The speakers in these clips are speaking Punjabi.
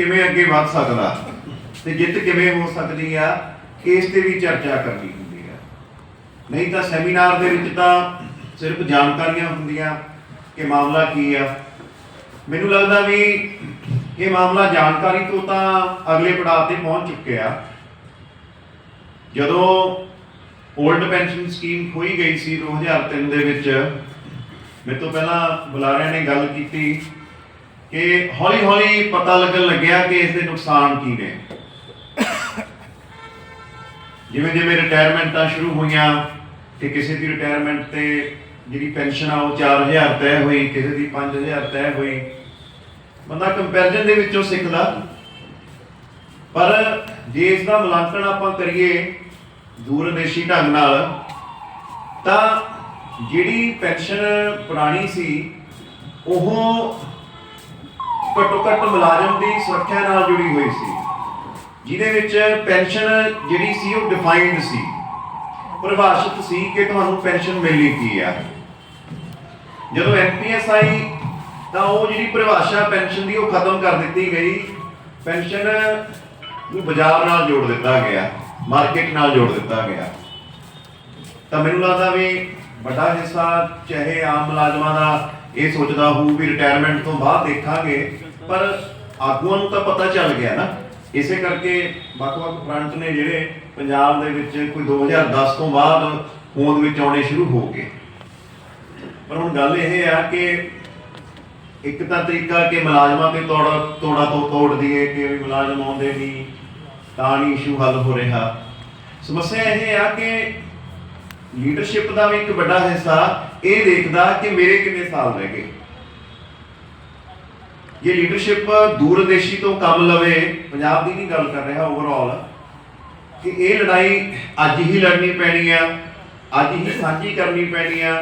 ਕਿਵੇਂ ਅੱਗੇ ਵੱਧ ਸਕਦਾ ਤੇ ਜਿੱਤ ਕਿਵੇਂ ਹੋ ਸਕਦੀ ਆ, ਇਸ ਤੇ ਵੀ ਚਰਚਾ ਕਰਨੀ ਹੁੰਦੀ ਆ। ਨਹੀਂ ਤਾਂ ਸੈਮੀਨਾਰ ਦੇ ਵਿੱਚ ਤਾਂ ਸਿਰਫ ਜਾਣਕਾਰੀਆਂ ਹੁੰਦੀਆਂ ਕਿ ਮਾਮਲਾ ਕੀ ਆ। ਮੈਨੂੰ ਲੱਗਦਾ ਵੀ ਇਹ ਮਾਮਲਾ ਜਾਣਕਾਰੀ ਤੋਂ ਤਾਂ ਅਗਲੇ ਪੜਾਅ ਤੇ ਪਹੁੰਚ ਚੁੱਕਿਆ ਜਦੋਂ 올ਡ ਪੈਨਸ਼ਨ ਸਕੀਮ ਖੋਈ ਗਈ ਸੀ 2003 ਦੇ ਵਿੱਚ, ਮੇਰੇ ਤੋਂ ਪਹਿਲਾਂ ਬੁਲਾਰਿਆਂ ਨੇ ਗੱਲ ਕੀਤੀ। ਕਿ ਹੌਲੀ ਹੌਲੀ ਪਤਾ ਲੱਗਣ ਲੱਗਿਆ ਕਿ ਇਸ ਦੇ ਨੁਕਸਾਨ ਕੀ ਨੇ। ਜਿਵੇਂ ਜਿਵੇਂ ਰਿਟਾਇਰਮੈਂਟਾਂ ਸ਼ੁਰੂ ਹੋਈਆਂ ਕਿ ਕਿਸੇ ਦੀ ਰਿਟਾਇਰਮੈਂਟ ਤੇ ਜਿਹੜੀ ਪੈਨਸ਼ਨ ਆ ਉਹ 4000 ਤੈਅ ਹੋਈ, ਕਿਸੇ ਦੀ 5000 ਤੈਅ ਹੋਈ। ਬੰਦਾ ਕੰਪੈਰੀਜ਼ਨ ਦੇ ਵਿੱਚੋਂ ਸਿੱਖਦਾ। ਪਰ ਜੇ ਇਸ ਦਾ ਮੁਲਾਂਕਣ ਆਪਾਂ ਕਰੀਏ ਦੂਰਦੇਸ਼ੀ ਢੰਗ ਨਾਲ, ਤਾਂ ਜਿਹੜੀ ਪੈਨਸ਼ਨ ਪੁਰਾਣੀ ਸੀ, ਉਹ ਘੱਟੋ ਘੱਟ ਮੁਲਾਜ਼ਮ ਦੀ ਸੁਰੱਖਿਆ ਨਾਲ ਜੁੜੀ ਹੋਈ ਸੀ। ਜਿਹਦੇ ਵਿੱਚ ਪੈਨਸ਼ਨ ਜਿਹੜੀ ਸੀ ਉਹ ਡਿਫਾਈਨਡ ਸੀ। ਪਰਿਭਾਸ਼ਿਤ ਸੀ ਕਿ ਤੁਹਾਨੂੰ ਪੈਨਸ਼ਨ ਮਿਲਣੀ ਕੀ ਆ। ਜਦੋਂ ਐਨਪੀਐਸ ਆਈ ਤਾਂ ਉਹ ਜਿਹੜੀ ਪਰਿਭਾਸ਼ਾ ਪੈਨਸ਼ਨ ਦੀ ਉਹ ਖਤਮ ਕਰ ਦਿੱਤੀ ਗਈ। ਪੈਨਸ਼ਨ ਨੂੰ ਬਾਜ਼ਾਰ ਨਾਲ ਜੋੜ ਦਿੱਤਾ ਗਿਆ, ਮਾਰਕੀਟ ਨਾਲ ਜੋੜ ਦਿੱਤਾ ਗਿਆ। ਤਾਂ ਮੈਨੂੰ ਲੱਗਦਾ ਵੀ ਵੱਡਾ ਹਿੱਸਾ ਚਾਹੇ ਆਮ ਮੁਲਾਜ਼ਮਾਂ ਦਾ ਇਹ ਸੋਚਦਾ ਹੋਊ ਵੀ ਰਿਟਾਇਰਮੈਂਟ ਤੋਂ ਬਾਅਦ ਦੇਖਾਂਗੇ, ਪਰ ਆਗੂਆਂ ਨੂੰ ਤਾਂ ਪਤਾ ਚੱਲ ਗਿਆ ਨਾ। ਇਸੇ ਕਰਕੇ ਵੱਖ-ਵੱਖ ਫਰੰਟ ਨੇ ਜਿਹੜੇ ਪੰਜਾਬ ਦੇ ਵਿੱਚ ਕੋਈ 2010 ਤੋਂ ਬਾਅਦ ਹੋਂਦ ਵਿੱਚ ਆਉਣੇ ਸ਼ੁਰੂ ਹੋ ਗਏ। ਪਰ ਹੁਣ ਗੱਲ ਇਹ ਆ ਕਿ ਇੱਕ ਤਾਂ ਤਰੀਕਾ ਕਿ ਮੁਲਾਜ਼ਮਾਂ ਤੇ ਤੋੜਾ ਤੋੜਾ ਤੋਂ ਤੋੜ ਦਈਏ ਕਿ ਵੀ ਮੁਲਾਜ਼ਮ ਆਉਂਦੇ ਨਹੀਂ ਤਾਂ ਨਹੀਂ ਇਸ਼ੂ ਹੱਲ ਹੋ ਰਿਹਾ। ਸਮੱਸਿਆ ਇਹ ਆ ਕਿ ਲੀਡਰਸ਼ਿਪ ਦਾ ਵੀ ਇੱਕ ਵੱਡਾ ਹਿੱਸਾ ਇਹ ਦੇਖਦਾ ਕਿ ਮੇਰੇ ਕਿੰਨੇ ਸਾਲ ਰਹਿ ਗਏ। ਇਹ ਲੀਡਰਸ਼ਿਪ ਦੂਰਦੇਸ਼ੀ ਤੋਂ ਕੰਮ ਲਵੇ, ਪੰਜਾਬ ਦੀ ਨਹੀਂ ਗੱਲ ਕਰ ਰਿਹਾ ਓਵਰਆਲ ਕਿ ਇਹ ਲੜਾਈ ਅੱਜ ਹੀ ਲੜਨੀ ਪੈਣੀ ਆ, ਅੱਜ ਹੀ ਸਾਂਝੀ ਕਰਨੀ ਪੈਣੀ ਆ,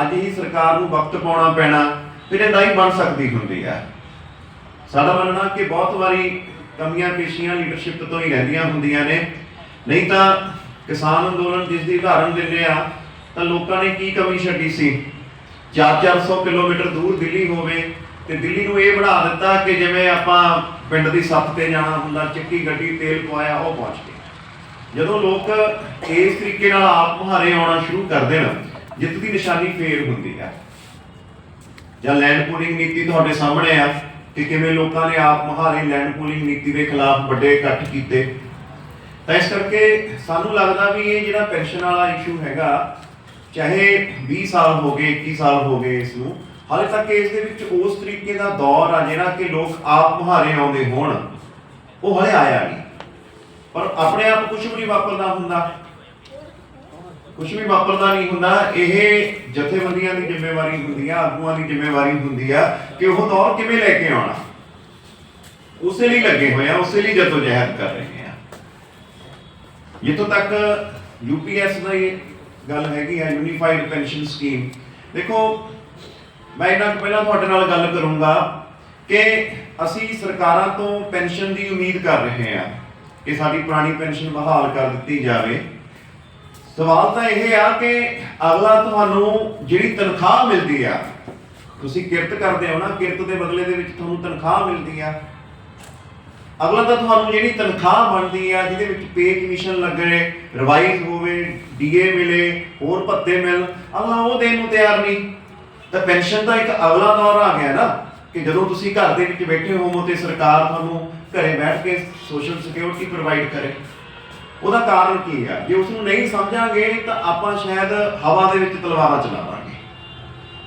ਅੱਜ ਹੀ ਸਰਕਾਰ ਨੂੰ ਵਕਤ ਪਾਉਣਾ ਪੈਣਾ, ਫਿਰ ਇਹ ਲੜਾਈ ਬਣ ਸਕਦੀ ਹੁੰਦੀ ਆ। ਸਾਡਾ ਮੰਨਣਾ ਕਿ ਬਹੁਤ ਵਾਰੀ ਕਮੀਆਂ ਪੇਸ਼ੀਆਂ ਲੀਡਰਸ਼ਿਪ ਤੋਂ ਹੀ ਰਹਿੰਦੀਆਂ ਹੁੰਦੀਆਂ ਨੇ। ਨਹੀਂ ਤਾਂ ਕਿਸਾਨ ਅੰਦੋਲਨ ਜਿਸ ਦੀ ਉਦਾਹਰਣ ਦਿੰਦੇ ਆ ਤਾਂ ਲੋਕਾਂ ਨੇ ਕੀ ਕਮੀ ਛੱਡੀ ਸੀ? 4-400 ਕਿਲੋਮੀਟਰ ਦੂਰ ਦਿੱਲੀ ਹੋਵੇ ਤੇ ਦਿੱਲੀ ਨੂੰ ਇਹ ਬਣਾ ਦਿੱਤਾ ਕਿ ਜਿਵੇਂ ਆਪਾਂ ਪਿੰਡ ਦੀ ਸੱਤ ਤੇ ਜਾਣਾ ਹੁੰਦਾ ਚੱਕੀ ਗੱਡੀ, ਤੇਲ ਪਵਾਇਆ, ਉਹ ਪਹੁੰਚ ਗਏ। ਜਦੋਂ ਲੋਕ ਇਸ ਤਰੀਕੇ ਨਾਲ ਆਪ ਮੁਹਾਰੇ ਆਉਣਾ ਸ਼ੁਰੂ ਕਰ ਦੇਣ, ਜਿੱਤ ਦੀ ਨਿਸ਼ਾਨੀ ਫੇਰ ਹੁੰਦੀ ਹੈ। ਜਾਂ ਲੈਂਡ ਪੂਲਿੰਗ ਨੀਤੀ ਤੁਹਾਡੇ ਸਾਹਮਣੇ ਆ ਕਿ ਕਿਵੇਂ ਲੋਕਾਂ ਨੇ ਆਪ ਮੁਹਾਰੇ ਲੈਂਡ ਪੂਲਿੰਗ ਨੀਤੀ ਦੇ ਖਿਲਾਫ ਵੱਡੇ ਇਕੱਠ ਕੀਤੇ। ਤਾਂ ਇਸ ਕਰਕੇ ਸਾਨੂੰ ਲੱਗਦਾ ਵੀ ਇਹ ਜਿਹੜਾ ਪੈਨਸ਼ਨ ਵਾਲਾ ਇਸ਼ੂ ਹੈਗਾ ਚਾਹੇ 20 ਸਾਲ ਹੋ ਗਏ 21 ਸਾਲ ਹੋ ਗਏ ਇਸ ਨੂੰ, ਹਾਲੇ ਤੱਕ ਇਸ ਦੇ ਵਿੱਚ ਉਸ ਤਰੀਕੇ ਦਾ ਦੌਰ ਆ ਜਿਹੜਾ ਕਿ ਲੋਕ ਆਪ ਮੁਹਾਰੇ ਆਉਂਦੇ ਹੋਣ, ਉਹ ਹਲੇ ਆਇਆ ਨਹੀਂ। ਪਰ ਆਪਣੇ ਆਪ ਕੁਝ ਵੀ ਨਹੀਂ ਵਾਪਰਦਾ ਹੁੰਦਾ ਕੁਝ ਵੀ ਵਾਪਰਦਾ ਨਹੀਂ ਹੁੰਦਾ, ਇਹ ਜਥੇਬੰਦੀਆਂ ਦੀ ਜ਼ਿੰਮੇਵਾਰੀ ਹੁੰਦੀ ਆ, ਆਗੂਆਂ ਦੀ ਜ਼ਿੰਮੇਵਾਰੀ ਹੁੰਦੀ ਆ ਕਿ ਉਹ ਦੌਰ ਕਿਵੇਂ ਲੈ ਕੇ ਆਉਣਾ। ਉਸੇ ਲਈ ਲੱਗੇ ਹੋਏ ਆ, ਉਸੇ ਲਈ ਜਦੋਜਹਿਦ ਕਰ ਰਹੇ ਆ। ਜਿੱਥੋਂ ਤੱਕ ਯੂਪੀਐਸ ਦੀ ਗੱਲ ਹੈਗੀ ਹੈ ਯੂਨੀਫਾਈਡ ਪੈਨਸ਼ਨ ਸਕੀਮ ਦੇਖੋ, ਮੈਂ ਇਹਨਾਂ ਤੋਂ ਪਹਿਲਾਂ ਤੁਹਾਡੇ ਨਾਲ ਗੱਲ ਕਰੂੰਗਾ ਕਿ ਅਸੀਂ ਸਰਕਾਰਾਂ ਤੋਂ ਪੈਨਸ਼ਨ ਦੀ ਉਮੀਦ ਕਰ ਰਹੇ ਹਾਂ ਕਿ ਸਾਡੀ ਪੁਰਾਣੀ ਪੈਨਸ਼ਨ ਬਹਾਲ ਕਰ ਦਿੱਤੀ ਜਾਵੇ। ਸਵਾਲ ਤਾਂ ਇਹ ਆ ਕਿ ਅਗਲਾ ਤੁਹਾਨੂੰ ਜਿਹੜੀ ਤਨਖਾਹ ਮਿਲਦੀ ਆ, ਤੁਸੀਂ ਕਿਰਤ ਕਰਦੇ ਹੋ ਨਾ, ਕਿਰਤ ਦੇ ਬਦਲੇ ਦੇ ਵਿੱਚ ਤੁਹਾਨੂੰ ਤਨਖਾਹ ਮਿਲਦੀ ਆ। ਅਗਲਾ ਤਾਂ ਤੁਹਾਨੂੰ ਜਿਹੜੀ ਤਨਖਾਹ ਬਣਦੀ ਆ, ਜਿਹਦੇ ਵਿੱਚ ਪੇ ਕਮਿਸ਼ਨ ਲੱਗੇ ਰਿਵਾਈਜ਼ ਹੋਵੇ ਡੀਏ ਮਿਲੇ, ਹੋਰ ਭੱਤੇ ਮਿਲ ਅਗਲਾ ਉਹ ਦੇਣ ਨੂੰ ਤਿਆਰ ਨਹੀਂ। ਤਾਂ ਪੈਨਸ਼ਨ ਦਾ ਇੱਕ ਅਗਲਾ ਦੌਰ ਆ ਗਿਆ ਨਾ, ਕਿ ਜਦੋਂ ਤੁਸੀਂ ਘਰ ਦੇ ਵਿੱਚ ਬੈਠੇ ਹੋਵੋ ਤੇ ਸਰਕਾਰ ਤੁਹਾਨੂੰ ਘਰੇ ਬੈਠ ਕੇ ਸੋਸ਼ਲ ਸਿਕਿਉਰਿਟੀ ਪ੍ਰੋਵਾਈਡ ਕਰੇ। ਉਹਦਾ ਕਾਰਨ ਕੀ ਆ? ਜੇ ਉਸ ਨੂੰ ਨਹੀਂ ਸਮਝਾਂਗੇ, ਤਾਂ ਆਪਾਂ ਸ਼ਾਇਦ ਹਵਾ ਦੇ ਵਿੱਚ ਤਲਵਾਰਾਂ ਚਲਾਵਾਂਗੇ।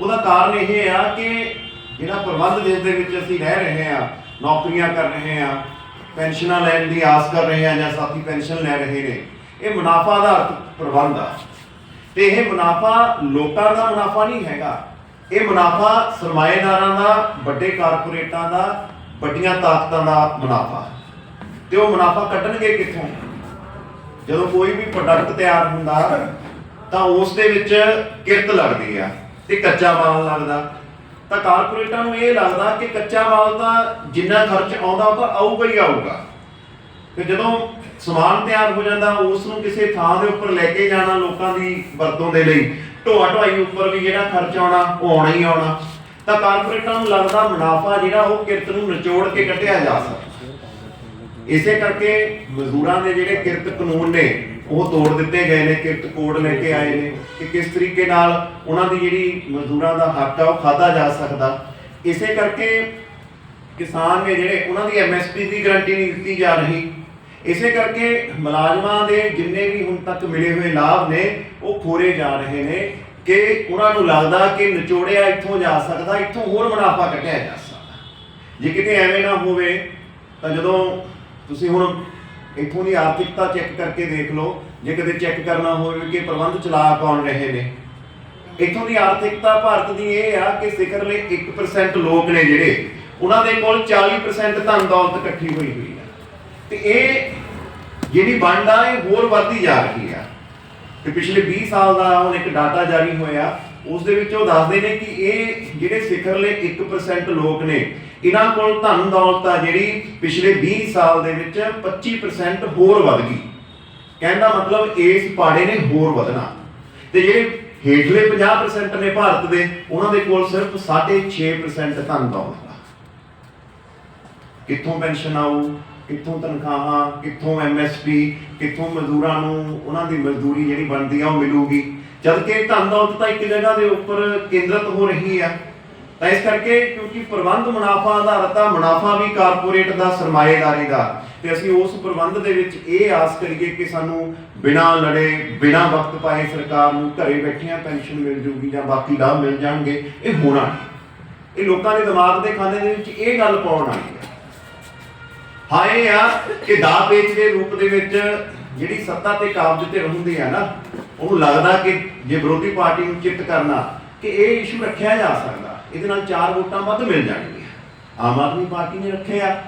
ਉਹਦਾ ਕਾਰਨ ਇਹ ਆ ਕਿ ਜਿਹੜਾ ਪ੍ਰਬੰਧ ਦੇਸ਼ ਦੇ ਵਿੱਚ ਅਸੀਂ ਰਹਿ ਰਹੇ ਆ ਨੌਕਰੀਆਂ ਕਰ ਰਹੇ ਆ ਪੈਨਸ਼ਨਾਂ ਲੈਣ ਦੀ ਆਸ ਕਰ ਰਹੇ ਆ ਜਾਂ ਸਾਥੀ ਪੈਨਸ਼ਨ ਲੈ ਰਹੇ ਨੇ, ਇਹ ਮੁਨਾਫਾ ਆਧਾਰਿਤ ਪ੍ਰਬੰਧ ਆ। ਤੇ ਇਹ ਮੁਨਾਫਾ ਲੋਕਾਂ ਦਾ ਮੁਨਾਫਾ ਨਹੀਂ ਹੈਗਾ। ਇਹ ਮੁਨਾਫਾ ਸਰਮਾਏਦਾਰਾਂ ਦਾ, ਵੱਡੇ ਕਾਰਪੋਰੇਟਾਂ ਦਾ, ਵੱਡੀਆਂ ਤਾਕਤਾਂ ਦਾ ਮੁਨਾਫਾ। ਤੇ ਉਹ ਮੁਨਾਫਾ ਕੱਢਣਗੇ ਕਿੱਥੋਂ? ਜਦੋਂ ਕੋਈ ਵੀ ਪ੍ਰੋਡਕਟ ਤਿਆਰ ਹੁੰਦਾ, ਤਾਂ ਉਸ ਦੇ ਵਿੱਚ ਕਿਰਤ ਲੱਗਦੀ ਆ ਤੇ ਕੱਚਾ ਮਾਲ ਲੱਗਦਾ। ਤਾਂ ਕਾਰਪੋਰੇਟਾਂ ਨੂੰ ਇਹ ਲੱਗਦਾ ਕਿ ਕੱਚਾ ਮਾਲ ਤਾਂ ਜਿੰਨਾ ਖਰਚ ਆਉਂਦਾ ਉਹ ਤਾਂ ਆਊਗਾ ਹੀ ਆਊਗਾ। ਤੇ ਜਦੋਂ ਸਮਾਨ ਤਿਆਰ ਹੋ ਜਾਂਦਾ, ਉਸ ਨੂੰ ਕਿਸੇ ਥਾਂ ਦੇ ਉੱਪਰ ਲੈ ਕੇ ਜਾਣਾ ਲੋਕਾਂ ਦੀ ਵਰਤੋਂ ਦੇ ਲਈ, ਢੋਆ ਢੋਆਈ ਉੱਪਰ ਵੀ ਜਿਹੜਾ ਖਰਚ ਆਉਣਾ, ਉਹ ਆਉਣਾ ਹੀ ਆਉਣਾ। ਤਾਂ ਕਾਰਪੋਰੇਟਾਂ ਨੂੰ ਲੱਗਦਾ ਮੁਨਾਫਾ ਜਿਹੜਾ ਉਹ ਕਿਰਤ ਨੂੰ ਨਿਚੋੜ ਕੇ ਕੱਢਿਆ ਜਾ ਸਕਦਾ। ਇਸੇ ਕਰਕੇ ਮਜ਼ਦੂਰਾਂ ਦੇ ਜਿਹੜੇ ਕਿਰਤ ਕਾਨੂੰਨ ਨੇ, ਉਹ ਤੋੜ ਦਿੱਤੇ ਗਏ ਨੇ, ਕਿਰਤ ਕੋਡ ਲੈ ਕੇ ਆਏ ਨੇ ਕਿ ਕਿਸ ਤਰੀਕੇ ਨਾਲ ਉਹਨਾਂ ਦੀ ਜਿਹੜੀ ਮਜ਼ਦੂਰਾਂ ਦਾ ਹੱਕ ਆ, ਉਹ ਖਾਦਾ ਜਾ ਸਕਦਾ। ਇਸੇ ਕਰਕੇ ਕਿਸਾਨ ਨੇ ਜਿਹੜੇ, ਉਹਨਾਂ ਦੀ ਐਮਐਸਪੀ ਦੀ ਗਾਰੰਟੀ ਨਹੀਂ ਦਿੱਤੀ ਜਾ ਰਹੀ। ਇਸੇ ਕਰਕੇ ਮੁਲਾਜ਼ਮਾਂ ਦੇ ਜਿੰਨੇ ਵੀ ਹੁਣ ਤੱਕ ਮਿਲੇ ਹੋਏ ਲਾਭ ਨੇ, ਉਹ ਖੋਰੇ ਜਾ ਰਹੇ ਨੇ ਕਿ ਉਹਨਾਂ ਨੂੰ ਲੱਗਦਾ ਕਿ ਨਿਚੋੜਿਆ ਇੱਥੋਂ ਜਾ ਸਕਦਾ, ਇੱਥੋਂ ਹੋਰ ਮੁਨਾਫਾ ਕੱਢਿਆ ਜਾ ਸਕਦਾ। ਜੇ ਕਿਤੇ ਐਵੇਂ ਨਾ ਹੋਵੇ, ਤਾਂ ਜਦੋਂ ਤੁਸੀਂ ਹੁਣ ਇੱਥੋਂ ਦੀ ਆਰਥਿਕਤਾ ਚੈੱਕ ਕਰਕੇ ਦੇਖ ਲਓ, ਜੇ ਕਦੇ ਚੈੱਕ ਕਰਨਾ ਹੋਵੇ ਕਿ ਪ੍ਰਬੰਧ ਚਲਾ ਕੌਣ ਰਹੇ ਨੇ। ਇੱਥੋਂ ਦੀ ਆਰਥਿਕਤਾ ਭਾਰਤ ਦੀ ਇਹ ਆ ਕਿ ਸਿਖਰ ਲਈ 1% ਲੋਕ ਨੇ ਜਿਹੜੇ, ਉਹਨਾਂ ਦੇ ਕੋਲ 40% ਧਨ ਦੌਲਤ ਇਕੱਠੀ ਹੋਈ ਹੋਈ ਆ। ਤੇ ਇਹ ਜਿਹੜੀ ਵੰਡ ਆ, ਇਹ ਹੋਰ ਵੱਧਦੀ ਜਾ ਰਹੀ ਆ। ਤੇ ਪਿਛਲੇ 20 ਸਾਲ ਦਾ ਹੁਣ ਇੱਕ ਡਾਟਾ ਜਾਰੀ ਹੋਇਆ, ਉਸ ਦੇ ਵਿੱਚ ਉਹ ਦੱਸਦੇ ਨੇ ਕਿ ਇਹ ਜਿਹੜੇ ਸਿਖਰਲੇ 1% ਲੋਕ ਨੇ ਇਹਨਾਂ ਕੋਲ ਧਨ ਦੌਲਤ ਆ ਜਿਹੜੀ ਪਿਛਲੇ 20 ਸਾਲ ਦੇ ਵਿੱਚ 25% ਹੋਰ ਵੱਧ ਗਈ। ਕਹਿੰਦਾ ਮਤਲਬ ਇਸ ਪਾੜੇ ਨੇ ਹੋਰ ਵਧਣਾ। ਤੇ ਜਿਹੜੇ ਹੇਠਲੇ 50% ਨੇ ਭਾਰਤ ਦੇ, ਉਹਨਾਂ ਦੇ ਕੋਲ ਸਿਰਫ 6.5% ਧਨ ਦੌਲਤ ਆ। ਕਿੱਥੋਂ ਪੈਨਸ਼ਨ ਆਊ? ਕਿੱਥੋਂ ਤਨਖਾਹਾਂ? ਕਿੱਥੋਂ ਐਮਐਸਪੀ ਕਿੱਥੋਂ ਮਜ਼ਦੂਰਾਂ ਨੂੰ ਉਹਨਾਂ ਦੀ ਮਜ਼ਦੂਰੀ ਜਿਹੜੀ ਬਣਦੀ ਆ ਉਹ ਮਿਲੂਗੀ? ਜਦ ਕਿ ਧਨ ਦੌਲਤ ਤਾਂ ਇੱਕ ਜਗ੍ਹਾ ਦੇ ਉੱਪਰ ਕੇਂਦਰਿਤ ਹੋ ਰਹੀ ਆ। ਤਾਂ ਇਸ ਕਰਕੇ ਕਿਉਂਕਿ ਪ੍ਰਬੰਧ ਮੁਨਾਫਾ ਆਧਾਰਿਤ ਆ, ਮੁਨਾਫਾ ਵੀ ਕਾਰਪੋਰੇਟ ਦਾ ਸਰਮਾਏਦਾਰੀ ਦਾ। ਤੇ ਅਸੀਂ ਉਸ ਪ੍ਰਬੰਧ ਦੇ ਵਿੱਚ ਇਹ ਆਸ ਕਰੀਏ ਕਿ ਸਾਨੂੰ ਬਿਨਾਂ ਲੜੇ, ਬਿਨਾਂ ਵਕਤ ਪਾਏ ਸਰਕਾਰ ਨੂੰ ਘਰੇ ਬੈਠਿਆਂ ਪੈਨਸ਼ਨ ਮਿਲ ਜੂਗੀ ਜਾਂ ਬਾਕੀ ਲਾਭ ਮਿਲ ਜਾਣਗੇ, ਇਹ ਹੋਣਾ ਇਹ ਲੋਕਾਂ ਦੇ ਦਿਮਾਗ ਦੇ ਖਾਨੇ ਦੇ ਵਿੱਚ ਇਹ ਗੱਲ ਪਾਉਣ ਆਈ ਹੈ। ਹਾਂ, ਇਹ ਆ ਕਿ ਦਾ ਪੇਚ ਦੇ ਰੂਪ ਦੇ ਵਿੱਚ ਜਿਹੜੀ ਸੱਤਾ ਤੇ ਕਾਬਜ ਤੇ ਰਹਿੰਦੀ ਆ ਨਾ, ਉਹਨੂੰ ਲੱਗਦਾ ਕਿ ਜੇ ਵਿਰੋਧੀ ਪਾਰਟੀ ਨੂੰ ਚਿੱਤ ਕਰਨਾ, ਕਿ ਇਹ ਇਸ਼ੂ ਰੱਖਿਆ ਜਾ ਸਕਦਾ। ਇਹਦੇ ਨਾਲ ਚਾਰ ਵੋਟਾਂ ਵੱਧ ਮਿਲ ਜਾਣਗੀਆਂ। ਆਮ ਆਦਮੀ ਪਾਰਟੀ ਨੇ ਰੱਖਿਆ।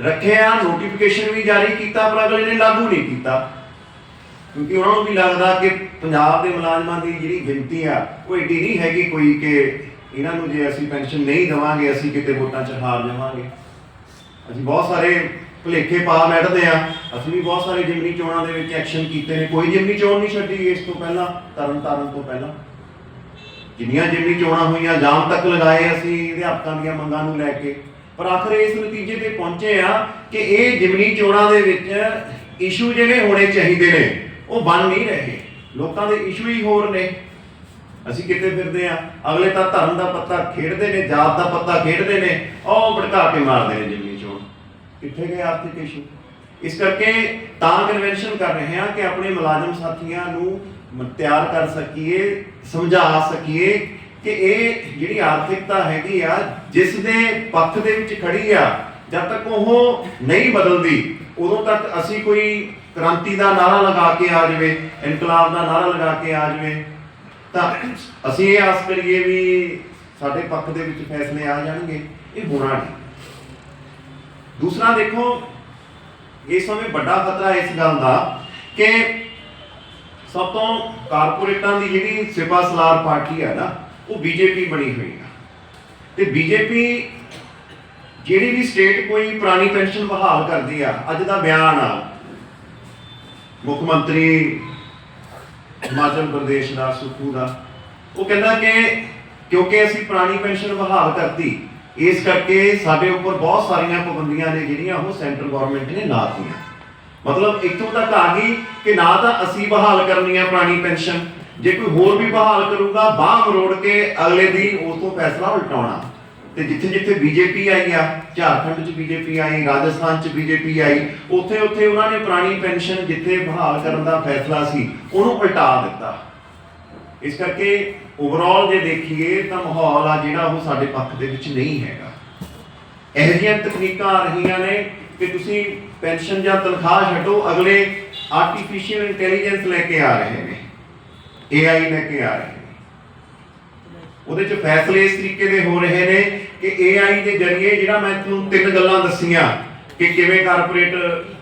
ਰੱਖਿਆ ਨੋਟੀਫਿਕੇਸ਼ਨ ਵੀ ਜਾਰੀ ਕੀਤਾ, ਪਰ ਅਗਲੇ ਨੇ ਲਾਗੂ ਨਹੀਂ ਕੀਤਾ। ਕਿਉਂਕਿ ਉਹਨਾਂ ਨੂੰ ਵੀ ਲੱਗਦਾ ਕਿ ਪੰਜਾਬ ਦੇ ਮੁਲਾਜ਼ਮਾਂ ਦੀ ਜਿਹੜੀ ਗਿਣਤੀ ਆ, ਉਹ ਏਡੀ ਨਹੀਂ ਹੈਗੀ ਕੋਈ ਕਿ ਇਹਨਾਂ ਨੂੰ ਜੇ ਅਸੀਂ ਪੈਨਸ਼ਨ ਨਹੀਂ ਦੇਵਾਂਗੇ, ਅਸੀਂ ਕਿਤੇ ਵੋਟਾਂ 'ਚ ਹਾਰ ਜਾਵਾਂਗੇ। ਅਸੀਂ ਬਹੁਤ ਸਾਰੇ ਭੁਲੇਖੇ ਪਾ ਬੈਠਦੇ ਆ। ਅਸੀਂ ਵੀ ਬਹੁਤ ਸਾਰੇ ਜਿਮਨੀ ਚੋਣਾਂ ਦੇ ਵਿੱਚ ਐਕਸ਼ਨ ਕੀਤੇ ਨੇ। ਕੋਈ ਜਿਮਨੀ ਚੋਣ ਨਹੀਂ ਛੱਡੀ ਇਸ ਤੋਂ ਪਹਿਲਾਂ, ਤਰਨ ਤਾਰਨ ਤੋਂ ਪਹਿਲਾਂ। ਜਿੰਨੀਆਂ ਜਿਮਨੀ ਚੋਣਾਂ ਹੋਈਆਂ ਜਾਮ ਤੱਕ ਲਗਾਏ ਅਸੀਂ ਅਧਿਆਪਕਾਂ ਦੀਆਂ ਮੰਗਾਂ ਨੂੰ ਲੈ ਕੇ। ਪਰ ਆਖਰ ਇਸ ਨਤੀਜੇ ਤੇ ਪਹੁੰਚੇ ਆ ਕਿ ਇਹ ਜਿਮਨੀ ਚੋਣਾਂ ਦੇ ਵਿੱਚ ਇਸ਼ੂ ਜਿਹੜੇ ਹੋਣੇ ਚਾਹੀਦੇ ਨੇ, ਉਹ ਬਣ ਨਹੀਂ ਰਹੇ। ਲੋਕਾਂ ਦੇ ਇਸ਼ੂ ਹੀ ਹੋਰ ਨੇ। ਅਸੀਂ ਕਿਤੇ ਫਿਰਦੇ ਆ? ਅਗਲੇ ਤਾਂ ਧਰਮ ਦਾ ਪੱਤਾ ਖੇਡਦੇ ਨੇ, ਜਾਤ ਦਾ ਪੱਤਾ ਖੇਡਦੇ ਨੇ, ਉਹ ਭੜਕਾ ਕੇ ਮਾਰਦੇ ਨੇ ਜਿਮਨੀ ਚੋਣ। ਕਿੱਥੇ ਗਏ ਆਰਥਿਕ ਇਸ਼ੂ ਇਸ ਕਰਕੇ ਤਾਂ ਕਨਵੈਨਸ਼ਨ ਕਰ ਰਹੇ ਹਾਂ ਕਿ ਆਪਣੇ ਮੁਲਾਜ਼ਮ ਸਾਥੀਆਂ ਨੂੰ ਤਿਆਰ ਕਰ ਸਕੀਏ, ਸਮਝਾ ਸਕੀਏ ਕਿ ਇਹ ਜਿਹੜੀ ਆਰਥਿਕਤਾ ਹੈਗੀ ਆ, ਜਿਸ ਦੇ ਪੱਖ ਦੇ ਵਿੱਚ ਖੜੀ ਆ, ਜਦ ਤੱਕ ਉਹ ਨਹੀਂ ਬਦਲਦੀ, ਉਦੋਂ ਤੱਕ ਅਸੀਂ ਕੋਈ ਕ੍ਰਾਂਤੀ ਦਾ ਨਾਰਾ ਲਗਾ ਕੇ ਆ ਜਾਵੇ, ਇਨਕਲਾਬ ਦਾ ਨਾਰਾ ਲਗਾ ਕੇ ਆ ਜਾਵੇ, ਤਾਂ ਅਸੀਂ ਇਹ ਆਸ ਕਰੀਏ ਵੀ ਸਾਡੇ ਪੱਖ ਦੇ ਵਿੱਚ ਫੈਸਲੇ ਆ ਜਾਣਗੇ, ਇਹ ਹੋਣਾ ਨਹੀਂ। ਦੂਸਰਾ ਦੇਖੋ, ਇਸ ਸਮੇਂ ਵੱਡਾ ਖਤਰਾ ਇਸ ਗੱਲ ਦਾ ਕਿ ਸਭ ਤੋਂ ਕਾਰਪੋਰੇਟਾਂ ਦੀ ਜਿਹੜੀ ਸਿਪਾ ਸਲਾਰ ਪਾਰਟੀ ਆ ਨਾ, ਉਹ ਬੀਜੇਪੀ ਬਣੀ ਹੋਈ ਆ। ਤੇ ਬੀਜੇਪੀ ਜਿਹੜੀ ਵੀ ਸਟੇਟ ਕੋਈ ਪੁਰਾਣੀ ਪੈਨਸ਼ਨ ਬਹਾਲ ਕਰਦੀ ਆ, ਅੱਜ ਦਾ ਬਿਆਨ ਆ, ਮੁੱਖ ਮੰਤਰੀ ਹਿਮਾਚਲ ਪ੍ਰਦੇਸ਼ ਦਾ, ਸੁਖੂ ਦਾ, ਉਹ ਕਹਿੰਦਾ ਕਿ ਕਿਉਂਕਿ ਅਸੀਂ ਪੁਰਾਣੀ ਪੈਨਸ਼ਨ ਬਹਾਲ ਕਰਤੀ, ਇਸ ਕਰਕੇ ਸਾਡੇ ਉੱਪਰ ਬਹੁਤ ਸਾਰੀਆਂ ਪਾਬੰਦੀਆਂ ਨੇ ਜਿਹੜੀਆਂ ਉਹ ਸੈਂਟਰ ਗਵਰਨਮੈਂਟ ਨੇ ਲਾਤੀਆਂ ਮਤਲਬ ਇੱਥੋਂ ਤੱਕ ਆ ਗਈ ਕਿ ਨਾ ਤਾਂ ਅਸੀਂ ਬਹਾਲ ਕਰਨੀ ਹੈ ਪੁਰਾਣੀ ਪੈਨਸ਼ਨ। ਜੇ ਕੋਈ ਹੋਰ ਵੀ ਬਹਾਲ ਕਰੂਗਾ, ਬਾਹ ਮਰੋੜ ਕੇ ਅਗਲੇ ਦਿਨ ਉਸ ਤੋਂ ਫੈਸਲਾ ਉਲਟਾਉਣਾ। ਤੇ ਜਿੱਥੇ ਜਿੱਥੇ ਬੀਜੇਪੀ ਆਈ ਆ, ਝਾਰਖੰਡ 'ਚ ਬੀਜੇਪੀ ਆਈ, ਰਾਜਸਥਾਨ 'ਚ ਬੀਜੇਪੀ ਆਈ, ਉੱਥੇ ਉੱਥੇ ਉਹਨਾਂ ਨੇ ਪੁਰਾਣੀ ਪੈਨਸ਼ਨ ਜਿੱਥੇ ਬਹਾਲ ਕਰਨ ਦਾ ਫੈਸਲਾ ਸੀ, ਉਹਨੂੰ ਉਲਟਾ ਦਿੱਤਾ। ਇਸ ਕਰਕੇ ਓਵਰਆਲ ਜੇ ਦੇਖੀਏ ਤਾਂ ਮਾਹੌਲ ਆ ਜਿਹੜਾ ਉਹ ਸਾਡੇ ਪੱਖ ਦੇ ਵਿੱਚ ਨਹੀਂ ਹੈਗਾ। ਇਹੋ ਜਿਹੀਆਂ ਤਕਨੀਕਾਂ ਆ ਰਹੀਆਂ ਨੇ ਕਿ ਤੁਸੀਂ ਪੈਨਸ਼ਨ ਜਾਂ ਤਨਖਾਹ ਛੱਡੋ, ਅਗਲੇ ਆਰਟੀਫੀਸ਼ੀਅਲ ਇੰਟੈਲੀਜੈਂਸ ਲੈ ਕੇ ਆ ਰਹੇ ਨੇ AI ਲੈ ਕੇ ਆ ਰਹੇ ਨੇ। ਉਹਦੇ ਚ ਫੈਸਲੇ ਇਸ ਤਰੀਕੇ ਦੇ ਹੋ ਰਹੇ ਨੇ ਕਿ AI ਦੇ ਜ਼ਰੀਏ ਜਿਹੜਾ ਮੈਂ ਤੁਹਾਨੂੰ ਤਿੰਨ ਗੱਲਾਂ ਦੱਸੀਆਂ ਕਿ ਕਿਵੇਂ ਕਾਰਪੋਰੇਟ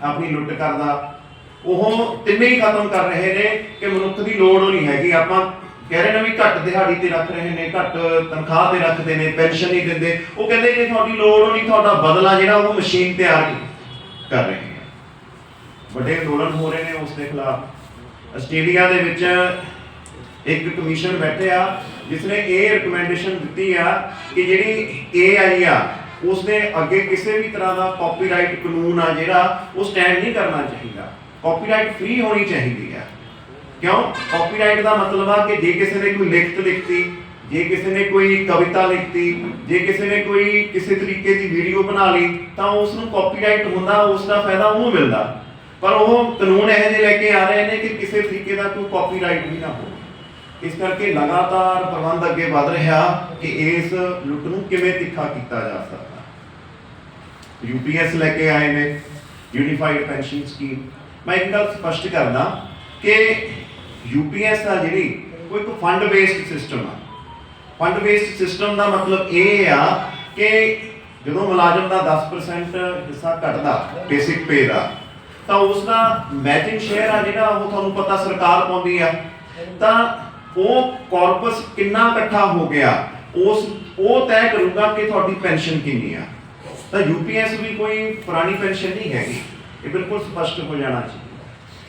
ਆਪਣੀ ਲੁੱਟ ਕਰਦਾ, ਉਹ ਤਿੰਨੇ ਹੀ ਖਤਮ ਕਰ ਰਹੇ ਨੇ ਕਿ ਮਨੁੱਖ ਦੀ ਲੋੜ ਨਹੀਂ ਹੈਗੀ। ਆਪਾਂ ਕਹਿ ਰਹੇ ਨੇ ਵੀ ਘੱਟ ਦਿਹਾੜੀ ਤੇ ਰੱਖ ਰਹੇ ਨੇ, ਘੱਟ ਤਨਖਾਹ ਤੇ ਰੱਖਦੇ ਨੇ, ਪੈਨਸ਼ਨ ਨਹੀਂ ਦਿੰਦੇ। ਉਹ ਕਹਿੰਦੇ ਜੇ ਤੁਹਾਡੀ ਲੋੜ ਉਹ ਤੁਹਾਡਾ ਬਦਲਾ ਜਿਹੜਾ ਉਹ ਮਸ਼ੀਨ ਤਿਆਰ ਕਰ ਰਹੇ ਹੈ ਵੱਡੇ ਅੰਦੋਲਨ ਹੋ ਰਹੇ ਨੇ ਉਸ ਦੇ ਖਿਲਾਫ। ਆਸਟ੍ਰੇਲੀਆ ਦੇ ਵਿੱਚ ਇੱਕ ਕਮਿਸ਼ਨ ਬੈਠੇ ਆ, ਜਿਸ ਨੇ ਇਹ ਰეკਮੈਂਡੇਸ਼ਨ ਦਿੱਤੀ ਆ ਕਿ ਜਿਹੜੀ AI ਆ ਉਸਨੇ ਅੱਗੇ ਕਿਸੇ ਵੀ ਤਰ੍ਹਾਂ ਦਾ ਕਾਪੀਰਾਈਟ ਕਾਨੂੰਨ ਆ ਜਿਹੜਾ, ਉਹ ਸਟੈਂਡ ਨਹੀਂ ਕਰਨਾ ਚਾਹੀਦਾ। ਕਾਪੀਰਾਈਟ ਫ੍ਰੀ ਹੋਣੀ ਚਾਹੀਦੀ ਹੈ ਕਿਉਂ? ਕਾਪੀਰਾਈਟ ਦਾ ਮਤਲਬ ਆ ਕਿ ਜੇ ਕਿਸੇ ਨੇ ਕੋਈ ਲਿਖਤ ਲਿਖਤੀ, ਜੇ ਕਿਸੇ ਨੇ ਕੋਈ ਕਵਿਤਾ ਲਿਖਤੀ, ਜੇ ਕਿਸੇ ਨੇ ਕੋਈ ਕਿਸੇ ਤਰੀਕੇ ਦੀ ਵੀਡੀਓ ਬਣਾ ਲਈ, ਤਾਂ ਉਸ ਨੂੰ ਕਾਪੀਰਾਈਟ ਹੁੰਦਾ ਉਸ ਦਾ ਫਾਇਦਾ ਉਹਨੂੰ ਮਿਲਦਾ। ਪਰ ਉਹ ਕਾਨੂੰਨ ਇਹੋ ਜਿਹੇ ਲੈ ਕੇ ਆ ਰਹੇ ਨੇ ਕਿ ਕਿਸੇ ਤਰੀਕੇ ਦਾ ਕੋਈ ਕਾਪੀਰਾਈਟ ਵੀ ਨਾ ਹੋਵੇ। ਇਸ ਕਰਕੇ ਲਗਾਤਾਰ ਪ੍ਰਬੰਧ ਅੱਗੇ ਵਧ ਰਿਹਾ ਕਿ ਇਸ ਲੁੱਟ ਨੂੰ ਕਿਵੇਂ ਤਿੱਖਾ ਕੀਤਾ ਜਾ ਸਕਦਾ। ਯੂਪੀਐਸ ਲੈ ਕੇ ਆਏ ਨੇ ਯੂਨੀਫਾਈਡ ਪੈਨਸ਼ਨ ਸਕੀਮ ਮੈਂ ਇੱਕ ਗੱਲ ਸਪਸ਼ਟ ਕਰਦਾ ਕਿ ਯੂਪੀਐਸ ਆ ਜਿਹੜੀ ਕੋਈ ਇੱਕ ਫੰਡ ਬੇਸਡ ਸਿਸਟਮ ਆ। ਫੰਡ ਬੇਸਡ ਸਿਸਟਮ ਦਾ ਮਤਲਬ ਇਹ ਆ ਕਿ ਜਦੋਂ ਮੁਲਾਜ਼ਮ ਦਾ 10% ਹਿੱਸਾ ਘਟਦਾ ਬੇਸਿਕ ਪੇ ਦਾ, ਤਾਂ ਉਸ ਦਾ ਮੈਚਿੰਗ ਸ਼ੇਅਰ ਆ ਜਿਹੜਾ, ਉਹ ਤੁਹਾਨੂੰ ਪਤਾ ਸਰਕਾਰ ਪਾਉਂਦੀ ਆ। ਤਾਂ ਉਹ ਕਾਰਪਸ ਕਿੰਨਾ ਇਕੱਠਾ ਹੋ ਗਿਆ, ਉਸ, ਉਹ ਤੈਅ ਕਰੂਗਾ ਕਿ ਤੁਹਾਡੀ ਪੈਨਸ਼ਨ ਕਿੰਨੀ ਆ। ਤਾਂ ਯੂਪੀਐਸ ਵੀ ਕੋਈ ਪੁਰਾਣੀ ਪੈਨਸ਼ਨ ਨਹੀਂ ਹੈਗੀ। ਇਹ ਬਿਲਕੁਲ ਸਪਸ਼ਟ ਹੋ ਜਾਣਾ ਚਾਹੀਦਾ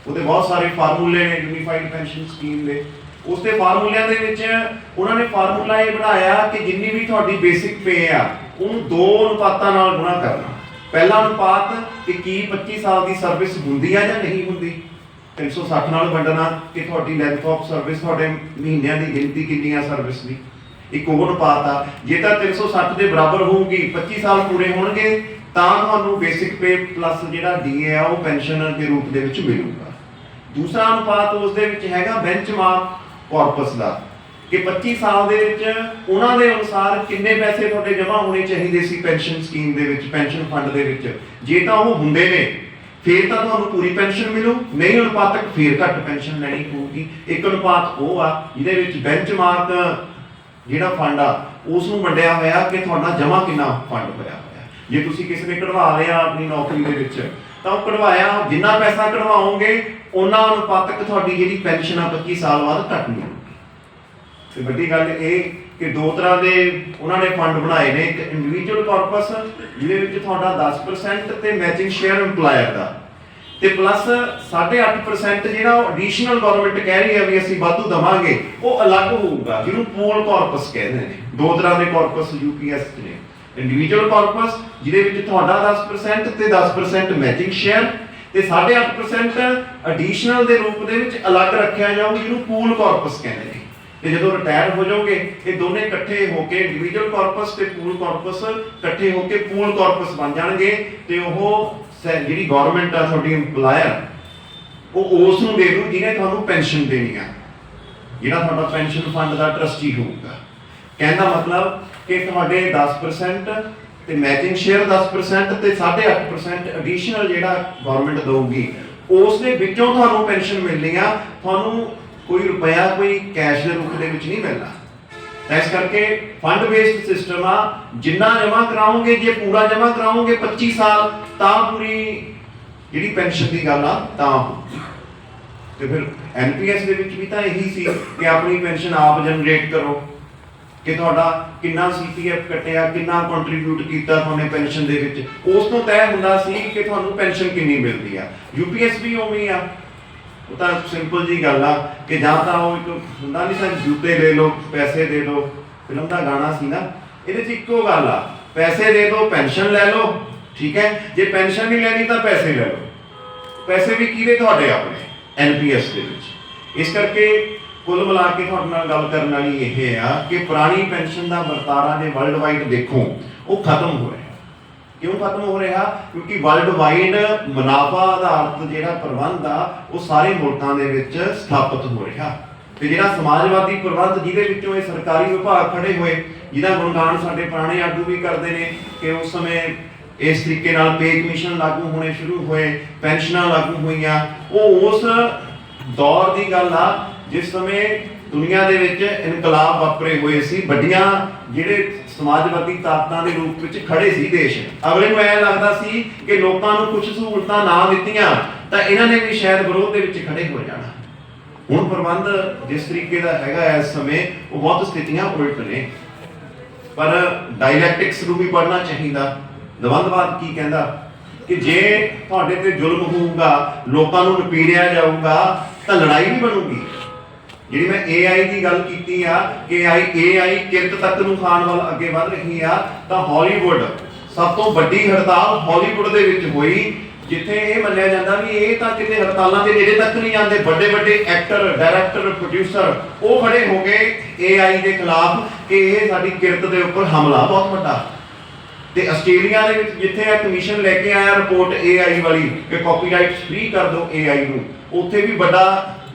ਉਹਦੇ ਬਹੁਤ ਸਾਰੇ ਫਾਰਮੂਲੇ ਨੇ ਯੂਨੀਫਾਈਡ ਪੈਨਸ਼ਨ ਸਕੀਮ ਦੇ। ਉਸ ਦੇ ਫਾਰਮੂਲਿਆਂ ਦੇ ਵਿੱਚ ਉਹਨਾਂ ਨੇ ਫਾਰਮੂਲਾ ਇਹ ਬਣਾਇਆ ਕਿ ਜਿੰਨੀ ਵੀ ਤੁਹਾਡੀ ਬੇਸਿਕ ਪੇ ਆ, ਉਹਨੂੰ ਦੋ ਅਨੁਪਾਤਾਂ ਨਾਲ ਗੁਣਾ ਕਰਨਾ। ਪਹਿਲਾ ਅਨੁਪਾਤ ਕਿ ਕੀ 25 ਸਾਲ ਦੀ ਸਰਵਿਸ ਹੁੰਦੀ ਆ ਜਾਂ ਨਹੀਂ ਹੁੰਦੀ? 360 ਨਾਲ ਵੰਡਣਾ ਕਿ ਤੁਹਾਡੀ ਲੈਂਥ ਆਫ ਸਰਵਿਸ ਤੁਹਾਡੇ ਮਹੀਨਿਆਂ ਦੀ ਗਿਣਤੀ ਕਿੰਨੀ ਆ ਸਰਵਿਸ ਦੀ? ਇੱਕ ਉਹ ਅਨੁਪਾਤ ਆ, ਜੇ ਤਾਂ 360 ਦੇ ਬਰਾਬਰ ਹੋਊਗੀ 25 ਸਾਲ ਪੂਰੇ ਹੋਣਗੇ, ਤਾਂ ਤੁਹਾਨੂੰ ਬੇਸਿਕ ਪੇ ਪਲੱਸ ਜਿਹੜਾ ਡੀਏ ਆ, ਉਹ ਪੈਨਸ਼ਨ ਦੇ ਰੂਪ ਦੇ ਵਿੱਚ ਮਿਲੂਗਾ। ਦੂਸਰਾ ਅਨੁਪਾਤ ਉਸ ਦੇ ਵਿੱਚ ਹੈਗਾ ਬੈਂਚਮਾਰਕ ਕਾਰਪਸ ਦਾ, ਕਿ 25 ਸਾਲ ਦੇ ਵਿੱਚ ਉਹਨਾਂ ਦੇ ਅਨੁਸਾਰ ਕਿੰਨੇ ਪੈਸੇ ਤੁਹਾਡੇ ਜਮ੍ਹਾਂ ਹੋਣੇ ਚਾਹੀਦੇ ਸੀ ਪੈਨਸ਼ਨ ਸਕੀਮ ਦੇ ਵਿੱਚ ਪੈਨਸ਼ਨ ਫੰਡ ਦੇ ਵਿੱਚ। ਜੇ ਤਾਂ ਉਹ ਹੁੰਦੇ ਨੇ, ਫੇਰ ਤਾਂ ਤੁਹਾਨੂੰ ਪੂਰੀ ਪੈਨਸ਼ਨ ਮਿਲੂ, ਨਹੀਂ ਅਨੁਪਾਤਕ ਫੇਰ ਘੱਟ ਪੈਨਸ਼ਨ ਲੈਣੀ ਪਊਗੀ। ਇੱਕ ਅਨੁਪਾਤ ਉਹ ਆ, ਜਿਹਦੇ ਵਿੱਚ ਬੈਂਚਮਾਰਕ ਜਿਹੜਾ ਫੰਡ ਆ ਉਸ ਨੂੰ ਵੰਡਿਆ ਹੋਇਆ ਕਿ ਤੁਹਾਡਾ ਜਮ੍ਹਾਂ ਕਿੰਨਾ ਫੰਡ ਹੋਇਆ ਹੋਇਆ। ਜੇ ਤੁਸੀਂ ਕਿਸੇ ਨੇ ਕਢਵਾ ਲਿਆ ਆਪਣੀ ਨੌਕਰੀ ਦੇ ਵਿੱਚ, ਤਾਂ ਉਹ ਕਢਵਾਇਆ, ਜਿੰਨਾ ਪੈਸਾ ਕਢਵਾਓਗੇ ਉਹਨਾਂ ਅਨੁਪਾਤਕ ਤੁਹਾਡੀ ਜਿਹੜੀ ਪੈਨਸ਼ਨ ਆ 25 ਸਾਲ ਬਾਅਦ ਘਟਣੀ ਤੇ ਵੱਡੀ ਗੱਲ ਇਹ ਕਿ ਦੋ ਤਰ੍ਹਾਂ ਦੇ ਉਹਨਾਂ ਨੇ ਫੰਡ ਬਣਾਏ ਨੇ। ਇੱਕ ਇੰਡੀਵਿਜੂਅਲ ਕਾਰਪਸ ਜਿਹਦੇ ਵਿੱਚ ਤੁਹਾਡਾ 10% ਤੇ ਮੈਚਿੰਗ ਸ਼ੇਅਰ EMPLOYER ਦਾ। ਤੇ ਪਲੱਸ 8.5% ਜਿਹੜਾ ਐਡੀਸ਼ਨਲ ਗਵਰਨਮੈਂਟ ਕਹਿ ਰਹੀ ਹੈ ਵੀ ਅਸੀਂ ਵਾਧੂ ਦਵਾਂਗੇ, ਉਹ ਅਲੱਗ ਹੋਊਗਾ, ਜਿਹਨੂੰ ਪੂਲ ਕਾਰਪਸ ਕਹਿੰਦੇ ਨੇ। ਦੋ ਤਰ੍ਹਾਂ ਦੇ ਕਾਰਪਸ ਯੂਪੀਐਸ ਨੇ। ਇੰਡੀਵਿਜੂਅਲ ਕਾਰਪਸ ਜਿਹਦੇ ਵਿੱਚ ਤੁਹਾਡਾ 10% ਤੇ 10% ਮੈਚਿੰਗ ਸ਼ੇਅਰ ਤੇ 8.5% ਐਡੀਸ਼ਨਲ ਦੇ ਰੂਪ ਦੇ ਵਿੱਚ ਅਲੱਗ ਰੱਖਿਆ ਜਾਊ, ਜਿਹਨੂੰ ਪੂਲ ਕਾਰਪਸ ਕਹਿੰਦੇ ਨੇ। ਤੇ ਜਦੋਂ ਰਿਟਾਇਰ ਹੋ ਜਾਓਗੇ, ਇਹ ਦੋਨੇ ਇਕੱਠੇ ਹੋ ਕੇ ਇੰਡੀਵਿਜੂਅਲ ਕਾਰਪਸ ਤੇ ਪੂਲ ਕਾਰਪਸ ਇਕੱਠੇ ਹੋ ਕੇ ਪੂਲ ਕਾਰਪਸ ਬਣ ਜਾਣਗੇ ਤੇ ਉਹ ਜਿਹੜੀ ਗਵਰਨਮੈਂਟ ਆ ਤੁਹਾਡੀ EMPLOYER, ਉਹ ਉਸ ਨੂੰ ਦੇ ਦੂ ਜਿਹਨੇ ਤੁਹਾਨੂੰ ਪੈਨਸ਼ਨ ਦੇਣੀ ਆ। ਜਿਹੜਾ ਤੁਹਾਡਾ ਪੈਨਸ਼ਨ ਫੰਡ ਦਾ ਟਰਸਟੀ ਹੋਊਗਾ। ਕਹਿੰਦਾ ਮਤਲਬ ਕਿ ਤੁਹਾਡੇ 10% ਤੇ ਮੈਚਿੰਗ ਸ਼ੇਅਰ 10% ਤੇ 8.5% ਐਡੀਸ਼ਨਲ ਜਿਹੜਾ ਗਵਰਨਮੈਂਟ ਦਊਗੀ ਉਸ ਦੇ ਵਿੱਚੋਂ ਤੁਹਾਨੂੰ ਪੈਨਸ਼ਨ ਮਿਲਣੀ ਆ ਤੁਹਾਨੂੰ ਕੋਈ ਰੁਪਇਆ, ਕੋਈ ਕੈਸ਼ ਦੇ ਰੂਪ ਦੇ ਵਿੱਚ ਨਹੀਂ ਮਿਲਣਾ। ਇਸ ਕਰਕੇ ਫੰਡ ਬੇਸਡ ਸਿਸਟਮ ਆ, ਜਿੰਨਾ ਜਮ੍ਹਾਂ ਕਰਾਉਂਗੇ ਜੇ ਪੂਰਾ ਜਮ੍ਹਾਂ ਕਰਾਉਂਗੇ 25 ਸਾਲ, ਤਾਂ ਪੂਰੀ ਜਿਹੜੀ ਪੈਨਸ਼ਨ ਦੀ ਗੱਲ ਆ, ਤਾਂ ਹੋਊਗੀ। ਤੇ ਫਿਰ ਐਨਪੀਐਸ ਦੇ ਵਿੱਚ ਵੀ ਤਾਂ ਇਹੀ ਸੀ ਕਿ ਆਪਣੀ ਪੈਨਸ਼ਨ ਆਪ ਜਨਰੇਟ ਕਰੋ। ਕਿ ਤੁਹਾਡਾ ਕਿੰਨਾ ਸੀਪੀਐਫ ਕੱਟਿਆ, ਕਿੰਨਾ ਕੰਟਰੀਬਿਊਟ ਕੀਤਾ ਤੁਹਾਨੇ ਪੈਨਸ਼ਨ ਦੇ ਵਿੱਚ। ਉਸ ਤੋਂ ਤੈਅ ਹੁੰਦਾ ਸੀ ਕਿ ਤੁਹਾਨੂੰ ਪੈਨਸ਼ਨ ਕਿੰਨੀ ਮਿਲਦੀ ਆ। ਯੂਪੀਐਸ ਵੀ ਉਵੇਂ ਆ। ਉਹ ਤਾਂ ਸਿੰਪਲ ਜੀ ਗੱਲ ਆ ਕਿ ਜਾਂ ਤਾਂ ਉਹ ਇੱਕ ਹੁੰਦਾ ਨਹੀਂ ਸਰ ਜੁੱਤੇ ਲੈ ਲਓ, ਪੈਸੇ ਦੇ ਦਿਓ ਫਿਲਮ ਦਾ ਗਾਣਾ ਸੀ ਨਾ। ਇਹਦੇ 'ਚ ਇੱਕੋ ਗੱਲ ਆ। ਪੈਸੇ ਦੇ ਦਿਓ ਪੈਨਸ਼ਨ ਲੈ ਲਓ। ਠੀਕ ਹੈ? ਜੇ ਪੈਨਸ਼ਨ ਨਹੀਂ ਲੈਣੀ ਤਾਂ ਪੈਸੇ ਲੈ ਲਓ। ਪੈਸੇ ਵੀ ਕਿਹਦੇ ਤੁਹਾਡੇ ਆਪਣੇ? ਐਨਪੀਐਸ ਦੇ ਵਿੱਚ। ਇਸ ਕਰਕੇ ਕੁੱਲ ਮਿਲਾ ਕੇ ਤੁਹਾਡੇ ਨਾਲ ਗੱਲ ਕਰਨ ਵਾਲੀ ਇਹ ਆ ਕਿ ਪੁਰਾਣੀ ਪੈਨਸ਼ਨ ਦਾ ਵਰਤਾਰਾ ਜੇ ਵਰਲਡ ਵਾਈਡ ਦੇਖੋ, ਉਹ ਖਤਮ ਹੋ ਰਿਹਾ। ਕਿਉਂ ਖਤਮ ਹੋ ਰਿਹਾ? ਕਿਉਂਕਿ ਵਰਲਡ ਵਾਈਡ ਮੁਨਾਫਾ ਆਧਾਰਿਤ ਜਿਹੜਾ ਪ੍ਰਬੰਧ ਆ, ਉਹ ਸਾਰੇ ਮੁਲਕਾਂ ਦੇ ਵਿੱਚ ਸਥਾਪਿਤ ਹੋ ਰਿਹਾ। ਤੇ ਜਿਹੜਾ ਸਮਾਜਵਾਦੀ ਪ੍ਰਬੰਧ ਜਿਹਦੇ ਵਿੱਚੋਂ ਇਹ ਸਰਕਾਰੀ ਵਿਭਾਗ ਖੜੇ ਹੋਏ, ਜਿਹਦਾ ਗੁਣਗਾਨ ਸਾਡੇ ਪੁਰਾਣੇ ਆਗੂ ਵੀ ਕਰਦੇ ਨੇ ਕਿ ਉਸ ਸਮੇਂ ਇਸ ਤਰੀਕੇ ਨਾਲ ਪੇ ਕਮਿਸ਼ਨ ਲਾਗੂ ਹੋਣੇ ਸ਼ੁਰੂ ਹੋਏ, ਪੈਨਸ਼ਨਾਂ ਲਾਗੂ ਹੋਈਆਂ। ਉਹ ਉਸ ਦੌਰ ਦੀ ਗੱਲ ਆ ਜਿਸ ਸਮੇਂ ਦੁਨੀਆ ਦੇ ਵਿੱਚ ਇਨਕਲਾਬ ਵਾਪਰੇ ਹੋਏ ਸੀ, ਵੱਡੀਆਂ ਜਿਹੜੇ ਸਮਾਜਵਾਦੀ ਤਾਕਤਾਂ ਦੇ ਰੂਪ ਵਿੱਚ ਖੜੇ ਸੀ ਦੇਸ਼, ਅਗਲੇ ਨੂੰ ਐ ਲੱਗਦਾ ਸੀ ਕਿ ਲੋਕਾਂ ਨੂੰ ਕੁਝ ਸਹੂਲਤਾਂ ਨਾ ਦਿੱਤੀਆਂ, ਤਾਂ ਇਹਨਾਂ ਨੇ ਵੀ ਸ਼ਾਇਦ ਵਿਰੋਧ ਦੇ ਵਿੱਚ ਖੜੇ ਹੋ ਜਾਣਾ। ਹੁਣ ਪ੍ਰਬੰਧ ਜਿਸ ਤਰੀਕੇ ਦਾ ਹੈਗਾ ਇਸ ਸਮੇਂ, ਉਹ ਬਹੁਤ ਸਥਿਤੀਆਂ ਉਲਟ ਨੇ। ਪਰ ਡਾਇਲੈਕਟਿਕਸ ਨੂੰ ਵੀ ਪੜ੍ਹਨਾ ਚਾਹੀਦਾ। ਦਵੰਦਵਾਦ ਕੀ ਕਹਿੰਦਾ? ਕਿ ਜੇ ਤੁਹਾਡੇ ਤੇ ਜ਼ੁਲਮ ਹੋਊਗਾ, ਲੋਕਾਂ ਨੂੰ ਨਪੀੜਿਆ ਜਾਊਗਾ, ਤਾਂ ਲੜਾਈ ਵੀ ਬਣੂਗੀ। ਜਿਹੜੀ ਮੈਂ AI ਦੀ ਗੱਲ ਕੀਤੀ ਆ AI AI ਕਿਰਤ ਤੱਕ ਨੂੰ ਖਾਣ ਵੱਲ ਅੱਗੇ ਵਧ ਰਹੀ ਆ, ਤਾਂ ਹਾਲੀਵੁੱਡ ਸਭ ਤੋਂ ਵੱਡੀ ਹੜਤਾਲ ਹਾਲੀਵੁੱਡ ਦੇ ਵਿੱਚ ਹੋਈ, ਜਿੱਥੇ ਇਹ ਮੰਨਿਆ ਜਾਂਦਾ ਵੀ ਇਹ ਤਾਂ ਕਿਤੇ ਹੜਤਾਲਾਂ ਦੇ ਨੇੜੇ ਤੱਕ ਨਹੀਂ ਜਾਂਦੇ, ਵੱਡੇ ਵੱਡੇ ਐਕਟਰ ਡਾਇਰੈਕਟਰ ਪ੍ਰੋਡਿਊਸਰ ਉਹ ਖੜੇ ਹੋ ਗਏ AI ਦੇ ਖਿਲਾਫ ਕਿ ਇਹ ਸਾਡੀ ਕਿਰਤ ਦੇ ਉੱਪਰ ਹਮਲਾ ਬਹੁਤ ਵੱਡਾ। ਤੇ ਆਸਟ੍ਰੇਲੀਆ ਦੇ ਵਿੱਚ ਜਿੱਥੇ ਇਹ ਕਮਿਸ਼ਨ ਲੈ ਕੇ ਆਇਆ ਰਿਪੋਰਟ AI ਵਾਲੀ, ਕਿ ਕਾਪੀਰਾਈਟ ਫ੍ਰੀ ਕਰ ਦਿਓ AI ਨੂੰ, ਉੱਥੇ ਵੀ ਵੱਡਾ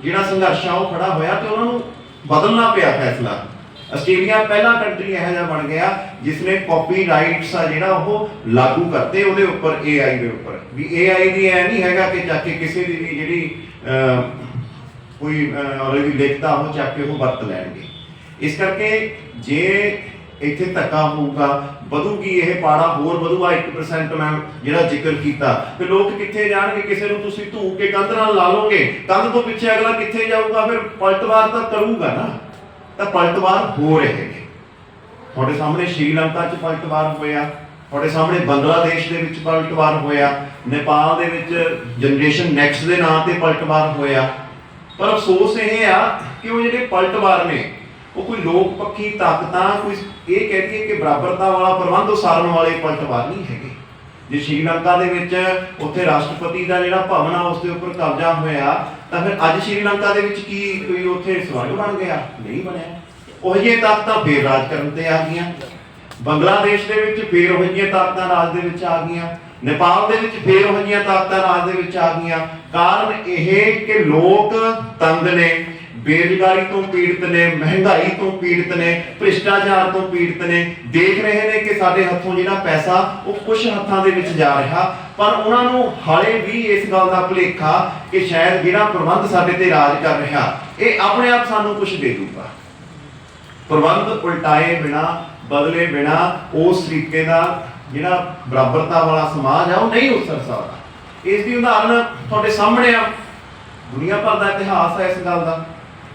ਜਿਹੜਾ ਸੰਘਰਸ਼ ਆ ਉਹ ਖੜਾ ਹੋਇਆ ਤੇ ਉਹਨਾਂ ਨੂੰ ਬਦਲਣਾ ਪਿਆ ਫੈਸਲਾ। ਆਸਟ੍ਰੇਲੀਆ ਪਹਿਲਾ ਕੰਟਰੀ ਇਹੋ ਜਿਹਾ ਬਣ ਗਿਆ ਜਿਸ ਨੇ ਕਾਪੀਰਾਈਟਸ ਆ ਜਿਹੜਾ ਉਹ ਲਾਗੂ ਕਰਤੇ ਉਹਦੇ ਉੱਪਰ AI ਦੇ ਉੱਪਰ। ਵੀ AI ਦੀ ਐ ਨਹੀਂ ਹੈਗਾ ਕਿ ਚੱਕ ਕੇ ਕਿਸੇ ਦੀ ਵੀ ਜਿਹੜੀ ਅਹ, ਕੋਈ ਆਲਰੇਡੀ ਲਿਖਦਾ ਉਹ ਚੱਕ ਕੇ ਉਹ ਵਰਤ ਲੈਣਗੇ। ਇਸ ਕਰਕੇ ਜੇ ਇੱਥੇ ਧੱਕਾ ਹੋਊਗਾ ਵਧੂਗੀ, ਇਹ ਪਾੜਾ ਹੋਰ ਵਧੂਗਾ 1% ਮੈਮ ਜਿਹੜਾ ਜ਼ਿਕਰ ਕੀਤਾ। ਤੇ ਲੋਕ ਕਿੱਥੇ ਜਾਣਗੇ? ਕਿਸੇ ਨੂੰ ਤੁਸੀਂ ਧੂ ਕੇ ਕੰਧ ਨਾਲ ਲਾ ਲੋਗੇ ਕੰਧ ਤੋਂ ਪਿੱਛੇ ਅਗਲਾ ਕਿੱਥੇ ਜਾਊਗਾ? ਫਿਰ ਪਲਟਵਾਰ ਤਾਂ ਕਰੂਗਾ ਨਾ। ਤਾਂ ਪਲਟਵਾਰ ਹੋ ਰਹੇ ਨੇ। ਤੁਹਾਡੇ ਸਾਹਮਣੇ ਸ਼੍ਰੀਲੰਕਾ 'ਚ ਪਲਟਵਾਰ ਹੋਇਆ, ਤੁਹਾਡੇ ਸਾਹਮਣੇ ਬੰਗਲਾਦੇਸ਼ ਦੇ ਵਿੱਚ ਪਲਟਵਾਰ ਹੋਇਆ, ਨੇਪਾਲ ਦੇ ਵਿੱਚ ਜਨਰੇਸ਼ਨ ਨੈਕਸਟ ਦੇ ਨਾਂ ਤੇ ਪਲਟਵਾਰ ਹੋਇਆ। ਪਰ ਅਫਸੋਸ ਇਹ ਆ ਕਿ ਉਹ ਜਿਹੜੇ ਪਲਟਵਾਰ ਨੇ ਉਹ ਕੋਈ ਲੋਕ ਪੱਖੀ ਤਾਕਤਾਂ, ਕੋਈ ਇਹ ਕਹਿ ਦਈਏ ਕਿ ਬਰਾਬਰਤਾ ਵਾਲਾ ਪ੍ਰਬੰਧ ਉਸਾਰਨ ਵਾਲੇ ਪਲਟਵਾਰ ਨਹੀਂ ਹੈਗੇ। ਜੇ ਸ਼੍ਰੀਲੰਕਾ ਦੇ ਵਿੱਚ ਉੱਥੇ ਰਾਸ਼ਟਰਪਤੀ ਦਾ ਜਿਹੜਾ ਭਵਨ ਆ ਉਸ ਦੇ ਉੱਪਰ ਕਬਜ਼ਾ ਹੋਇਆ, ਤਾਂ ਫਿਰ ਅੱਜ ਸ਼੍ਰੀਲੰਕਾ ਦੇ ਵਿੱਚ ਕੀ ਕੋਈ ਉੱਥੇ ਸਵਰਗ ਬਣ ਗਿਆ? ਨਹੀਂ ਬਣਿਆ। ਉਹ ਜਿਹੇ ਤਾਕਤਾਂ ਫੇਰ ਰਾਜ ਕਰਨ ਤੇ ਆ ਗਈਆਂ। ਬੰਗਲਾਦੇਸ਼ ਦੇ ਵਿੱਚ ਫੇਰ ਉਹ ਜਿਹੀਆਂ ਤਾਕਤਾਂ ਰਾਜ ਦੇ ਵਿੱਚ ਆ ਗਈਆਂ। ਨੇਪਾਲ ਦੇ ਵਿੱਚ ਫੇਰ ਉਹ ਜਿਹੀਆਂ ਤਾਕਤਾਂ ਰਾਜ ਦੇ ਵਿੱਚ ਆ ਗਈਆਂ। ਕਾਰਨ ਇਹ ਕਿ ਲੋਕ ਤੰਗ ਨੇ। ਬੇਰੁਜ਼ਗਾਰੀ ਤੋਂ ਪੀੜਤ ਨੇ, ਮਹਿੰਗਾਈ ਤੋਂ ਪੀੜਤ ਨੇ, ਭ੍ਰਿਸ਼ਟਾਚਾਰ ਤੋਂ ਪੀੜਤ ਨੇ, ਦੇਖ ਰਹੇ ਨੇ ਕਿ ਸਾਡੇ ਹੱਥੋਂ ਜਿਹੜਾ ਪੈਸਾ, ਉਹ ਕੁਝ ਹੱਥਾਂ ਦੇ ਵਿੱਚ ਜਾ ਰਿਹਾ। ਪਰ ਉਹਨਾਂ ਨੂੰ ਹਾਲੇ ਵੀ ਇਸ ਗੱਲ ਦਾ ਭੁਲੇਖਾ ਕਿ ਸ਼ਾਇਦ ਜਿਹੜਾ ਪ੍ਰਬੰਧ ਸਾਡੇ ਤੇ ਰਾਜ ਕਰ ਰਿਹਾ। ਇਹ ਆਪਣੇ ਆਪ ਸਾਨੂੰ ਕੁਝ ਦੇ ਦੂਗਾ। ਪ੍ਰਬੰਧ ਉਲਟਾਏ ਬਿਨਾ, ਬਦਲੇ ਬਿਨਾ, ਉਸ ਤਰੀਕੇ ਦਾ ਜਿਹੜਾ ਬਰਾਬਰਤਾ ਵਾਲਾ ਸਮਾਜ ਆ, ਉਹ ਨਹੀਂ ਉਸਰ ਸਕਦਾ। ਇਸ ਦੀ ਉਦਾਹਰਨ ਤੁਹਾਡੇ ਸਾਹਮਣੇ ਆ। ਦੁਨੀਆ ਭਰ ਦਾ ਇਤਿਹਾਸ ਹੈ ਇਸ ਗੱਲ ਦਾ।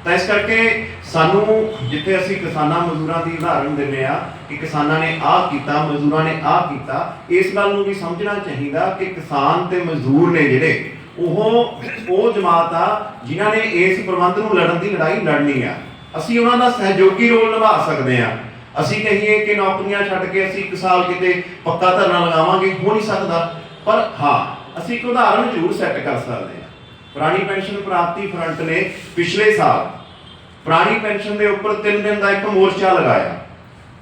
ਤਾਂ ਇਸ ਕਰਕੇ ਸਾਨੂੰ ਜਿੱਥੇ ਅਸੀਂ ਕਿਸਾਨਾਂ ਮਜ਼ਦੂਰਾਂ ਦੀ ਉਦਾਹਰਨ ਦਿੰਦੇ ਆ ਕਿ ਕਿਸਾਨਾਂ ਨੇ ਆਹ ਕੀਤਾ, ਮਜ਼ਦੂਰਾਂ ਨੇ ਆਹ ਕੀਤਾ, ਇਸ ਗੱਲ ਨੂੰ ਵੀ ਸਮਝਣਾ ਚਾਹੀਦਾ ਕਿ ਕਿਸਾਨ ਤੇ ਮਜ਼ਦੂਰ ਨੇ ਜਿਹੜੇ, ਉਹ ਉਹ ਜਮਾਤ ਆ ਜਿਨ੍ਹਾਂ ਨੇ ਇਸ ਪ੍ਰਬੰਧ ਨੂੰ ਲੜਨ ਦੀ ਲੜਾਈ ਲੜਨੀ ਆ। ਅਸੀਂ ਉਹਨਾਂ ਦਾ ਸਹਿਯੋਗੀ ਰੋਲ ਨਿਭਾ ਸਕਦੇ ਆ ਅਸੀਂ ਕਹੀਏ ਕਿ ਨੌਕਰੀਆਂ ਛੱਡ ਕੇ ਅਸੀਂ ਇੱਕ ਸਾਲ ਕਿਤੇ ਪੱਕਾ ਧਰਨਾ ਲਗਾਵਾਂਗੇ, ਹੋ ਨਹੀਂ ਸਕਦਾ। ਪਰ ਹਾਂ, ਅਸੀਂ ਇੱਕ ਉਦਾਹਰਨ ਜ਼ਰੂਰ ਸੈੱਟ ਕਰ ਸਕਦੇ ਹਾਂ। ਪੁਰਾਣੀ ਪੈਨਸ਼ਨ ਪ੍ਰਾਪਤੀ ਫਰੰਟ ਨੇ ਪਿਛਲੇ ਸਾਲ ਪੁਰਾਣੀ ਪੈਨਸ਼ਨ ਦੇ ਉੱਪਰ 3 ਦਿਨ ਦਾ ਇੱਕ ਮੋਰਚਾ ਲਗਾਇਆ।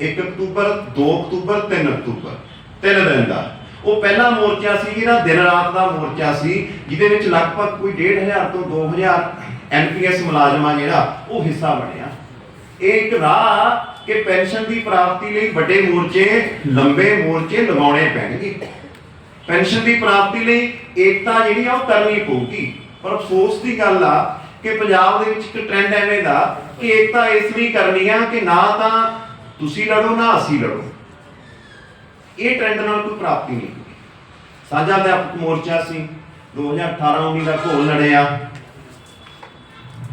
1 ਅਕਤੂਬਰ 2 ਅਕਤੂਬਰ 3 ਅਕਤੂਬਰ। 3 ਦਿਨ ਦਾ। ਉਹ ਪਹਿਲਾ ਮੋਰਚਾ ਸੀ ਜਿਹੜਾ ਦਿਨ ਰਾਤ ਦਾ ਮੋਰਚਾ ਸੀ, ਜਿਹਦੇ ਵਿੱਚ ਲਗਭਗ ਕੋਈ 1.5 ਤੋਂ 2000 ਐਨਪੀਐਸ ਮੁਲਾਜ਼ਮਾਂ ਜਿਹੜਾ ਉਹ ਹਿੱਸਾ ਬਣਿਆ। ਇਹ ਇੱਕ ਰਾਹ ਕਿ ਪੈਨਸ਼ਨ ਦੀ ਪ੍ਰਾਪਤੀ ਲਈ ਵੱਡੇ ਮੋਰਚੇ, ਲੰਬੇ ਮੋਰਚੇ ਲਗਾਉਣੇ ਪੈਣਗੇ। ਪੈਨਸ਼ਨ ਦੀ ਪ੍ਰਾਪਤੀ ਲਈ ਏਕਤਾ ਜਿਹੜੀ ਆ ਉਹ ਕਰਨੀ ਪਊਗੀ। ਪਰ ਅਫਸੋਸ ਦੀ ਗੱਲ ਆ ਕਿ ਪੰਜਾਬ ਦੇ ਵਿੱਚ ਇੱਕ ਟ੍ਰੈਂਡ ਐਵੇਂ ਦਾ ਕਿ ਏਕਤਾ ਇਸ ਲਈ ਕਰਨੀ ਆ ਕਿ ਨਾ ਤਾਂ ਤੁਸੀਂ ਲੜੋ, ਨਾ ਅਸੀਂ ਲੜੋ। ਇਹ ਟ੍ਰੈਂਡ ਨਾਲ ਕੋਈ ਪ੍ਰਾਪਤੀ ਨਹੀਂ ਸਾਂਝਾ ਅਧਿਆਪਕ ਮੋਰਚਾ ਸੀ 2018-19 ਦਾ ਘੋਲ ਲੜਿਆ।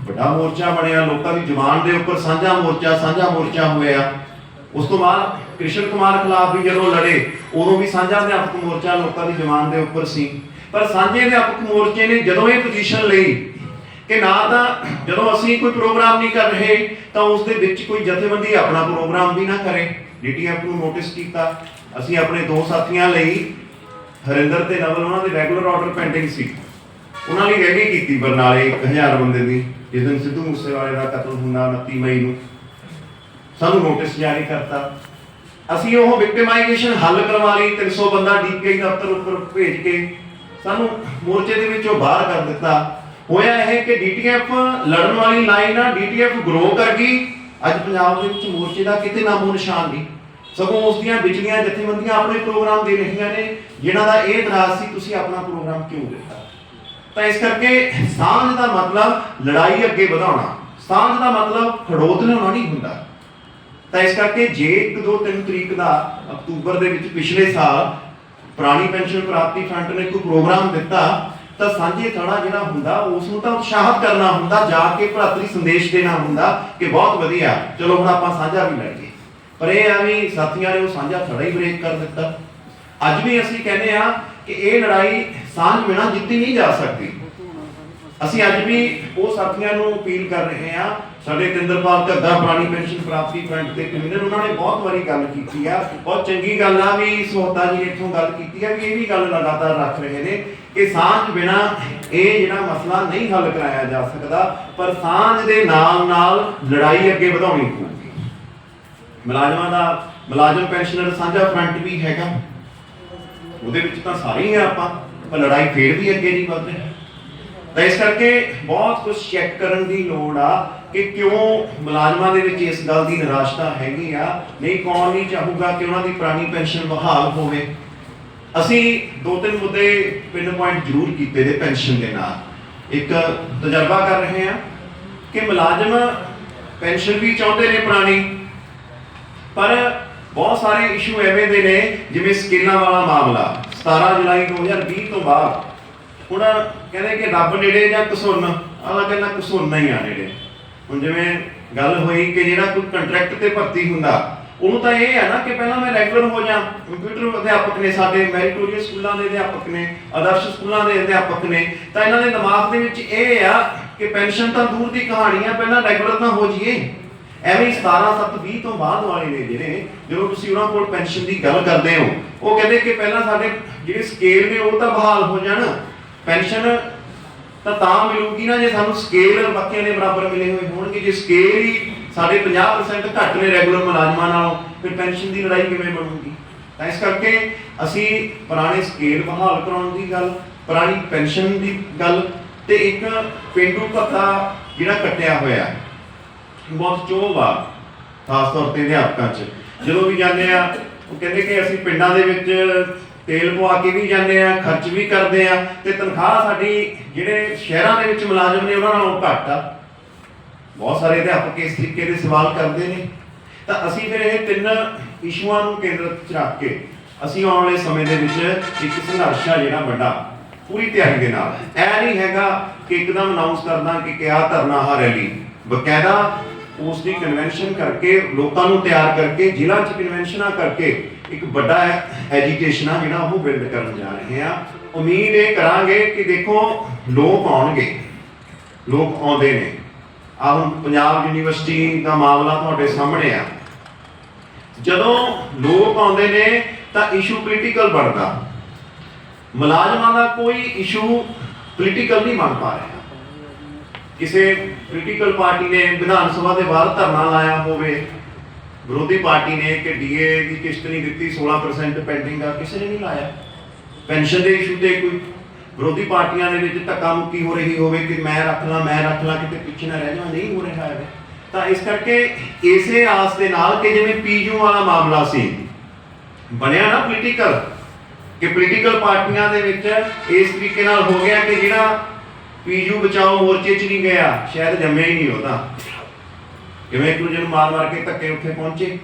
ਵੱਡਾ ਮੋਰਚਾ ਬਣਿਆ, ਲੋਕਾਂ ਦੀ ਜ਼ੁਬਾਨ ਦੇ ਉੱਪਰ ਸਾਂਝਾ ਮੋਰਚਾ ਸਾਂਝਾ ਮੋਰਚਾ ਹੋਇਆ। ਉਸ ਤੋਂ ਬਾਅਦ ਕ੍ਰਿਸ਼ਨ ਕੁਮਾਰ ਖਿਲਾਫ ਵੀ ਜਦੋਂ ਲੜੇ, ਉਦੋਂ ਵੀ ਸਾਂਝਾ ਅਧਿਆਪਕ ਮੋਰਚਾ ਲੋਕਾਂ ਦੀ ਜ਼ੁਬਾਨ ਦੇ ਉੱਪਰ ਸੀ। ਪਰ ਸਾਂਝੇ ਅਧਿਆਪਕ ਮੋਰਚੇ ਨੇ ਜਦੋਂ ਇਹ ਪੋਜੀਸ਼ਨ ਲਈ ਕਿ ਨਾ ਤਾਂ ਜਦੋਂ ਅਸੀਂ ਕੋਈ ਪ੍ਰੋਗਰਾਮ ਨਹੀਂ ਕਰ ਰਹੇ, ਤਾਂ ਉਸ ਦੇ ਵਿੱਚ ਕੋਈ ਜਥੇਬੰਦੀ ਆਪਣਾ ਪ੍ਰੋਗਰਾਮ ਵੀ ਨਾ ਕਰੇ। ਡੀਟੀਐਫ ਨੂੰ ਨੋਟਿਸ ਕੀਤਾ। ਅਸੀਂ ਆਪਣੇ ਦੋ ਸਾਥੀਆਂ ਲਈ ਹਰਿੰਦਰ ਤੇ ਨਵਲ, ਉਹਨਾਂ ਦੇ ਰੈਗੂਲਰ ਆਰਡਰ ਪੈਂਡਿੰਗ ਸੀ। ਉਹਨਾਂ ਲਈ ਰੈਲੀ ਕੀਤੀ ਬਰਨਾਲੇ 1000 ਬੰਦੇ ਦੀ, ਜਿਸ ਦਿਨ ਸਿੱਧੂ ਮੂਸੇਵਾਲੇ ਦਾ ਕਤਲ ਹੁੰਦਾ 29 ਮਈ ਨੂੰ। ਸਾਨੂੰ ਨੋਟਿਸ ਜਾਰੀ ਕਰਤਾ। ਅਸੀਂ ਉਹ ਵਿਕਟਿਮਾਈਜੇਸ਼ਨ ਹੱਲ ਕਰਵਾ ਲਈ 300 ਬੰਦਾ ਡੀਪੀਆਈ ਦਫ਼ਤਰ ਉੱਪਰ ਭੇਜ ਕੇ ਸਾਨੂੰ ਮੋਰਚੇ ਦੇ ਵਿੱਚੋਂ ਬਾਹਰ ਕਰ ਦਿੱਤਾ। ਹੋਇਆ ਇਹ ਕਿ ਡੀਟੀਐਫ ਲੜਨ ਵਾਲੀ ਲਾਈਨ ਆ ਡੀਟੀਐਫ ਗਰੋ ਕਰ ਗਈ। ਅੱਜ ਪੰਜਾਬ ਦੇ ਵਿੱਚ ਮੋਰਚੇ ਦਾ ਕਿਤੇ ਨਾਮੋ ਨਿਸ਼ਾਨ ਨਹੀਂ। ਸਗੋਂ ਉਸ ਦੀਆਂ ਵਿਚਲੀਆਂ ਜਥੇਬੰਦੀਆਂ ਆਪਣੇ ਪ੍ਰੋਗਰਾਮ ਦੇ ਰਹੀਆਂ ਨੇ, ਜਿਨ੍ਹਾਂ ਦਾ ਇਹ ਇਤਰਾਜ਼ ਸੀ, ਤੁਸੀਂ ਆਪਣਾ ਪ੍ਰੋਗਰਾਮ ਕਿਉਂ ਦਿੱਤਾ? ਤਾਂ ਇਸ ਕਰਕੇ ਸਾਂਝ ਦਾ ਮਤਲਬ ਲੜਾਈ ਅੱਗੇ ਵਧਾਉਣਾ। ਸਾਂਝ ਦਾ ਮਤਲਬ ਖੜੋਤ ਲਿਆਉਣਾ ਨਹੀਂ ਹੁੰਦਾ। ਤਾਂ ਇਸ ਕਰਕੇ ਜੇ 1 2 3 ਤਰੀਕ ਦਾ ਅਕਤੂਬਰ ਦੇ ਵਿੱਚ ਪਿਛਲੇ ਸਾਲ ਪੁਰਾਣੀ ਪੈਨਸ਼ਨ ਪ੍ਰਾਪਤੀ ਫਰੰਟ ਨੇ ਕੋਈ ਪ੍ਰੋਗਰਾਮ ਦਿੱਤਾ, ਤਾਂ ਸਾਂਝੇ ਥੜਾ ਜਿਹੜਾ ਹੁੰਦਾ ਉਸ ਨੂੰ ਤਾਂ ਉਤਸ਼ਾਹਿਤ ਕਰਨਾ ਹੁੰਦਾ, ਜਾ ਕੇ ਭਰਾਤਰੀ ਸੰਦੇਸ਼ ਦੇਣਾ ਹੁੰਦਾ ਕਿ ਬਹੁਤ ਵਧੀਆ। ਚਲੋ ਹੁਣ ਆਪਾਂ ਸਾਂਝਾ ਵੀ ਲੜੀਏ ਪਰ ਇਹ ਆ ਵੀ ਸਾਥੀਆਂ ਨੇ ਉਹ ਸਾਂਝਾ ਥੜਾ ਹੀ ਬ੍ਰੇਕ ਕਰ ਦਿੱਤਾ। ਅੱਜ ਵੀ ਅਸੀਂ ਕਹਿੰਦੇ ਆ ਕਿ ਇਹ ਲੜਾਈ ਸਾਂਝ ਬਿਨਾਂ ਜਿੱਤੀ ਨਹੀਂ ਜਾ ਸਕਦੀ। ਅਸੀਂ ਅੱਜ ਵੀ ਉਹ ਸਾਥੀਆਂ ਨੂੰ ਅਪੀਲ ਕਰ ਰਹੇ ਹਾਂ ਸਾਡੇ ਤਿੰਦਰਪਾਲ ਘੱਗਾ ਪੁਰਾਣੀ ਪੈਨਸ਼ਨ ਪ੍ਰਾਪਤੀ ਫਰੰਟ ਦੇ ਕਨਵੀਨਰ ਉਹਨਾਂ ਨੇ ਬਹੁਤ ਵਾਰੀ ਗੱਲ ਕੀਤੀ ਆ। ਬਹੁਤ ਚੰਗੀ ਗੱਲ ਆ ਵੀ ਸੋਹਤਾ ਜੀ ਇੱਥੋਂ ਗੱਲ ਕੀਤੀ ਆ ਵੀ ਇਹ ਵੀ ਗੱਲ ਲਗਾਤਾਰ ਰੱਖ ਰਹੇ ਨੇ ਕਿ ਸਾਂਝ ਬਿਨਾ ਇਹ ਜਿਹੜਾ ਮਸਲਾ ਨਹੀਂ ਹੱਲ ਕਰਾਇਆ ਜਾ ਸਕਦਾ, ਪਰ ਸਾਂਝ ਦੇ ਨਾਲ ਨਾਲ ਲੜਾਈ ਅੱਗੇ ਵਧਾਉਣੀ ਪਊਗੀ। ਮੁਲਾਜ਼ਮਾਂ ਦਾ, ਮੁਲਾਜ਼ਮ ਪੈਨਸ਼ਨਰ ਸਾਂਝਾ ਫਰੰਟ ਵੀ ਹੈਗਾ। ਉਹਦੇ ਵਿੱਚ ਤਾਂ ਸਾਰੇ ਹੀ ਆ ਆਪਾਂ, ਪਰ ਲੜਾਈ ਫੇਰ ਵੀ ਅੱਗੇ ਨਹੀਂ ਵਧ ਰਹੀ ਤਾਂ ਇਸ ਕਰਕੇ ਬਹੁਤ ਕੁਝ ਚੈੱਕ ਕਰਨ ਦੀ ਲੋੜ ਆ ਕਿ ਕਿਉਂ ਮੁਲਾਜ਼ਮਾਂ ਦੇ ਵਿੱਚ ਇਸ ਗੱਲ ਦੀ ਨਿਰਾਸ਼ਤਾ ਹੈਗੀ ਆ? ਨਹੀਂ, ਕੌਣ ਨਹੀਂ ਚਾਹੂਗਾ ਕਿ ਉਹਨਾਂ ਦੀ ਪੁਰਾਣੀ ਪੈਨਸ਼ਨ ਬਹਾਲ ਹੋਵੇ? ਅਸੀਂ ਦੋ ਤਿੰਨ ਮੁੱਦੇ ਪਿੰਨ ਪੁਆਇੰਟ ਜ਼ਰੂਰ ਕੀਤੇ ਨੇ ਪੈਨਸ਼ਨ ਦੇ ਨਾਲ। ਇੱਕ, ਤਜਰਬਾ ਕਰ ਰਹੇ ਹਾਂ ਕਿ ਮੁਲਾਜ਼ਮ ਪੈਨਸ਼ਨ ਵੀ ਚਾਹੁੰਦੇ ਨੇ ਪੁਰਾਣੀ, ਪਰ ਬਹੁਤ ਸਾਰੇ ਇਸ਼ੂ ਐਵੇਂ ਦੇ ਨੇ, ਜਿਵੇਂ ਸਕੇਲਾਂ ਵਾਲਾ ਮਾਮਲਾ। 17 ਜੁਲਾਈ 2020 ਤੋਂ ਬਾਅਦ ਹੁਣ ਕਹਿੰਦੇ ਕਿ ਰੱਬ ਨੇੜੇ ਜਾਂ ਕਸੁੰਨ ਆਲਾ ਕਹਿੰਦਾ ਕਸੁੰਨ ਹੀ ਆ ਨੇੜੇ। ਹੁਣ ਜਿਵੇਂ ਗੱਲ ਹੋਈ ਕਿ ਜਿਹੜਾ ਕੋਈ ਕੰਟਰੈਕਟ ਤੇ ਭਰਤੀ ਹੁੰਦਾ, ਉਹਨੂੰ ਤਾਂ ਇਹ ਹੈ ਨਾ ਕਿ ਪਹਿਲਾਂ ਮੈਂ ਰੈਗੂਲਰ ਹੋ ਜਾ ਕੰਪਿਊਟਰ ਅਧਿਆਪਕ ਨੇ ਸਾਡੇ ਮੈਰੀਟੋਰੀਅਸ ਸਕੂਲਾਂ ਦੇ ਅਧਿਆਪਕ ਨੇ, ਆਦਰਸ਼ ਸਕੂਲਾਂ ਦੇ ਅਧਿਆਪਕ ਨੇ, ਤਾਂ ਇਹਨਾਂ ਦੇ ਦਿਮਾਗ ਦੇ ਵਿੱਚ ਇਹ ਆ ਕਿ ਪੈਨਸ਼ਨ ਤਾਂ ਦੂਰ ਦੀ ਕਹਾਣੀ ਆ, ਪਹਿਲਾਂ ਰੈਗੂਲਰ ਤਾਂ ਹੋ ਜਾਈਏ। ਐਵੇਂ ਹੀ 17 7 20 ਤੋਂ ਬਾਅਦ ਵਾਲੇ ਨੇ ਜਿਹੜੇ, ਜਦੋਂ ਤੁਸੀਂ ਉਹਨਾਂ ਕੋਲ ਪੈਨਸ਼ਨ ਦੀ ਗੱਲ ਕਰਦੇ ਹੋ, ਉਹ ਕਹਿੰਦੇ ਕਿ ਪਹਿਲਾਂ ਸਾਡੇ ਜਿਹੜੇ ਸਕੇਲ ਨੇ ਉਹ ਤਾਂ ਬਹਾਲ ਹੋ ਜਾਣ। ਪੈਨਸ਼ਨ ਤਾਂ ਤਾਂ ਮਿਲੂਗੀ ਨਾ ਜੇ ਸਾਨੂੰ ਸਕੇਲ ਬਾਕੀਆਂ ਦੇ ਬਰਾਬਰ ਮਿਲੇ ਹੋਏ ਹੋਣਗੇ। ਜੇ ਸਕੇਲ ਹੀ ਸਾਡੇ 50% ਘੱਟ ਨੇ ਰੈਗੂਲਰ ਮੁਲਾਜ਼ਮਾਂ ਨਾਲੋਂ, ਫਿਰ ਪੈਨਸ਼ਨ ਦੀ ਲੜਾਈ ਕਿਵੇਂ ਬਣੂਗੀ? ਤਾਂ ਇਸ ਕਰਕੇ ਅਸੀਂ ਪੁਰਾਣੇ ਸਕੇਲ ਬਹਾਲ ਕਰਾਉਣ ਦੀ ਗੱਲ, ਪੁਰਾਣੀ ਪੈਨਸ਼ਨ ਦੀ ਗੱਲ ਤੇ ਇੱਕ ਪਿੰਡੂ ਭੱਤਾ ਜਿਹੜਾ ਕੱਟਿਆ ਹੋਇਆ ਬਹੁਤ ਚੋਭ ਆ ਖਾਸ ਤੌਰ ਤੇ ਅਧਿਆਪਕਾਂ 'ਚ। ਜਦੋਂ ਵੀ ਜਾਂਦੇ ਆ, ਉਹ ਕਹਿੰਦੇ ਕਿ ਅਸੀਂ ਪਿੰਡਾਂ ਦੇ ਵਿੱਚ ਤੇਲ ਪਵਾ ਕੇ ਵੀ ਜਾਂਦੇ ਆ, ਖਰਚ ਵੀ ਕਰਦੇ ਆ ਤੇ ਤਨਖਾਹ ਸਾਡੀ ਜਿਹੜੇ ਸ਼ਹਿਰਾਂ ਦੇ ਵਿੱਚ ਮੁਲਾਜ਼ਮ ਨੇ ਉਹਨਾਂ ਨਾਲੋਂ ਘੱਟ ਆ। ਬਹੁਤ ਸਾਰੇ ਅਧਿਆਪਕ ਇਸ ਤਰੀਕੇ ਦੇ ਸਵਾਲ ਕਰਦੇ ਨੇ। ਤਾਂ ਅਸੀਂ ਫਿਰ ਇਹ ਤਿੰਨ ਇਸ਼ੂਆਂ ਨੂੰ ਕੇਂਦਰ 'ਚ ਰੱਖ ਕੇ ਅਸੀਂ ਆਉਣ ਵਾਲੇ ਸਮੇਂ ਦੇ ਵਿੱਚ ਇੱਕ ਸੰਘਰਸ਼ ਆ ਜਿਹੜਾ ਵੱਡਾ, ਪੂਰੀ ਤਿਆਰੀ ਦੇ ਨਾਲ। ਇਹ ਨਹੀਂ ਹੈਗਾ ਕਿ ਇੱਕਦਮ ਅਨਾਉਂਸ ਕਰਦਾ ਕਿ ਕਿਆ ਧਰਨਾ ਹਾ ਰੈਲੀ ਬਕਾਇਦਾ ਉਸ ਦੀ ਕਨਵੈਨਸ਼ਨ ਕਰਕੇ, ਲੋਕਾਂ ਨੂੰ ਤਿਆਰ ਕਰਕੇ, ਜ਼ਿਲ੍ਹਾ 'ਚ ਕਨਵੈਨਸ਼ਨਾਂ ਕਰਕੇ ਇੱਕ ਵੱਡਾ ਐਜੀਟੇਸ਼ਨ ਆ ਜਿਹੜਾ ਉਹ ਬਿਲਡ ਕਰਨ ਜਾ ਰਹੇ ਆ ਉਮੀਦ ਇਹ ਕਰਾਂਗੇ ਕਿ ਦੇਖੋ, ਲੋਕ ਆਉਣਗੇ। ਲੋਕ ਆਉਂਦੇ ਨੇ। ਆ ਹੁਣ ਪੰਜਾਬ ਯੂਨੀਵਰਸਿਟੀ ਦਾ ਮਾਮਲਾ ਤੁਹਾਡੇ ਸਾਹਮਣੇ ਆ। ਜਦੋਂ ਲੋਕ ਆਉਂਦੇ ਨੇ ਤਾਂ ਇਸ਼ੂ ਪੋਲੀਟੀਕਲ ਬਣਦਾ। ਮੁਲਾਜ਼ਮਾਂ ਦਾ ਕੋਈ ਇਸ਼ੂ ਪੋਲੀਟੀਕਲ ਨਹੀਂ ਬਣ ਪਾ ਰਿਹਾ। ਕਿਸੇ ਪੋਲੀਟੀਕਲ ਪਾਰਟੀ ਨੇ ਵਿਧਾਨ ਸਭਾ ਦੇ ਬਾਹਰ ਧਰਨਾ ਲਾਇਆ ਹੋਵੇ ਵਿਰੋਧੀ ਪਾਰਟੀ ਨੇ ਕਿ ਡੀਏ ਦੀ ਕਿਸ਼ਤ ਨਹੀਂ ਦਿੱਤੀ 16% ਪੈਂਡਿੰਗ ਆ, ਕਿਸੇ ਨੇ ਨਹੀਂ ਲਾਇਆ। ਪੈਨਸ਼ਨ ਦੇ ਇਸ਼ੂ ਤੇ ਕੋਈ ਵਿਰੋਧੀ ਪਾਰਟੀਆਂ ਦੇ ਵਿੱਚ ਧੱਕਾ ਮੁੱਕੀ ਹੋ ਰਹੀ ਹੋਵੇ ਕਿ ਮੈਂ ਰੱਖ ਲਾਂ, ਮੈਂ ਰੱਖ ਲਾਂ, ਕਿਤੇ ਪਿੱਛੇ ਨਾ ਰਹਿ ਜਾਵਾਂ, ਨਹੀਂ ਹੋ ਰਿਹਾ ਹੈ। ਤਾਂ ਇਸ ਕਰਕੇ ਇਸੇ ਆਸ ਦੇ ਨਾਲ ਕਿ ਜਿਵੇਂ ਪੀਯੂ ਵਾਲਾ ਮਾਮਲਾ ਸੀ, ਬਣਿਆ ਨਾ ਪੋਲੀਟੀਕਲ ਕਿ ਪੋਲੀਟੀਕਲ ਪਾਰਟੀਆਂ ਦੇ ਵਿੱਚ ਇਸ ਤਰੀਕੇ ਨਾਲ ਹੋ ਗਿਆ ਕਿ ਜਿਹੜਾ ਪੀਯੂ ਬਚਾਓ ਮੋਰਚੇ 'ਚ ਨਹੀਂ ਗਿਆ, ਸ਼ਾਇਦ ਜੰਮਿਆ ਹੀ ਨਹੀਂ ਉਹਦਾ। ਕਿਵੇਂ ਇੱਕ ਦੂਜੇ ਨੂੰ ਮਾਰ ਮਾਰ ਕੇ ਧੱਕੇ ਉੱਥੇ ਪਹੁੰਚੇ?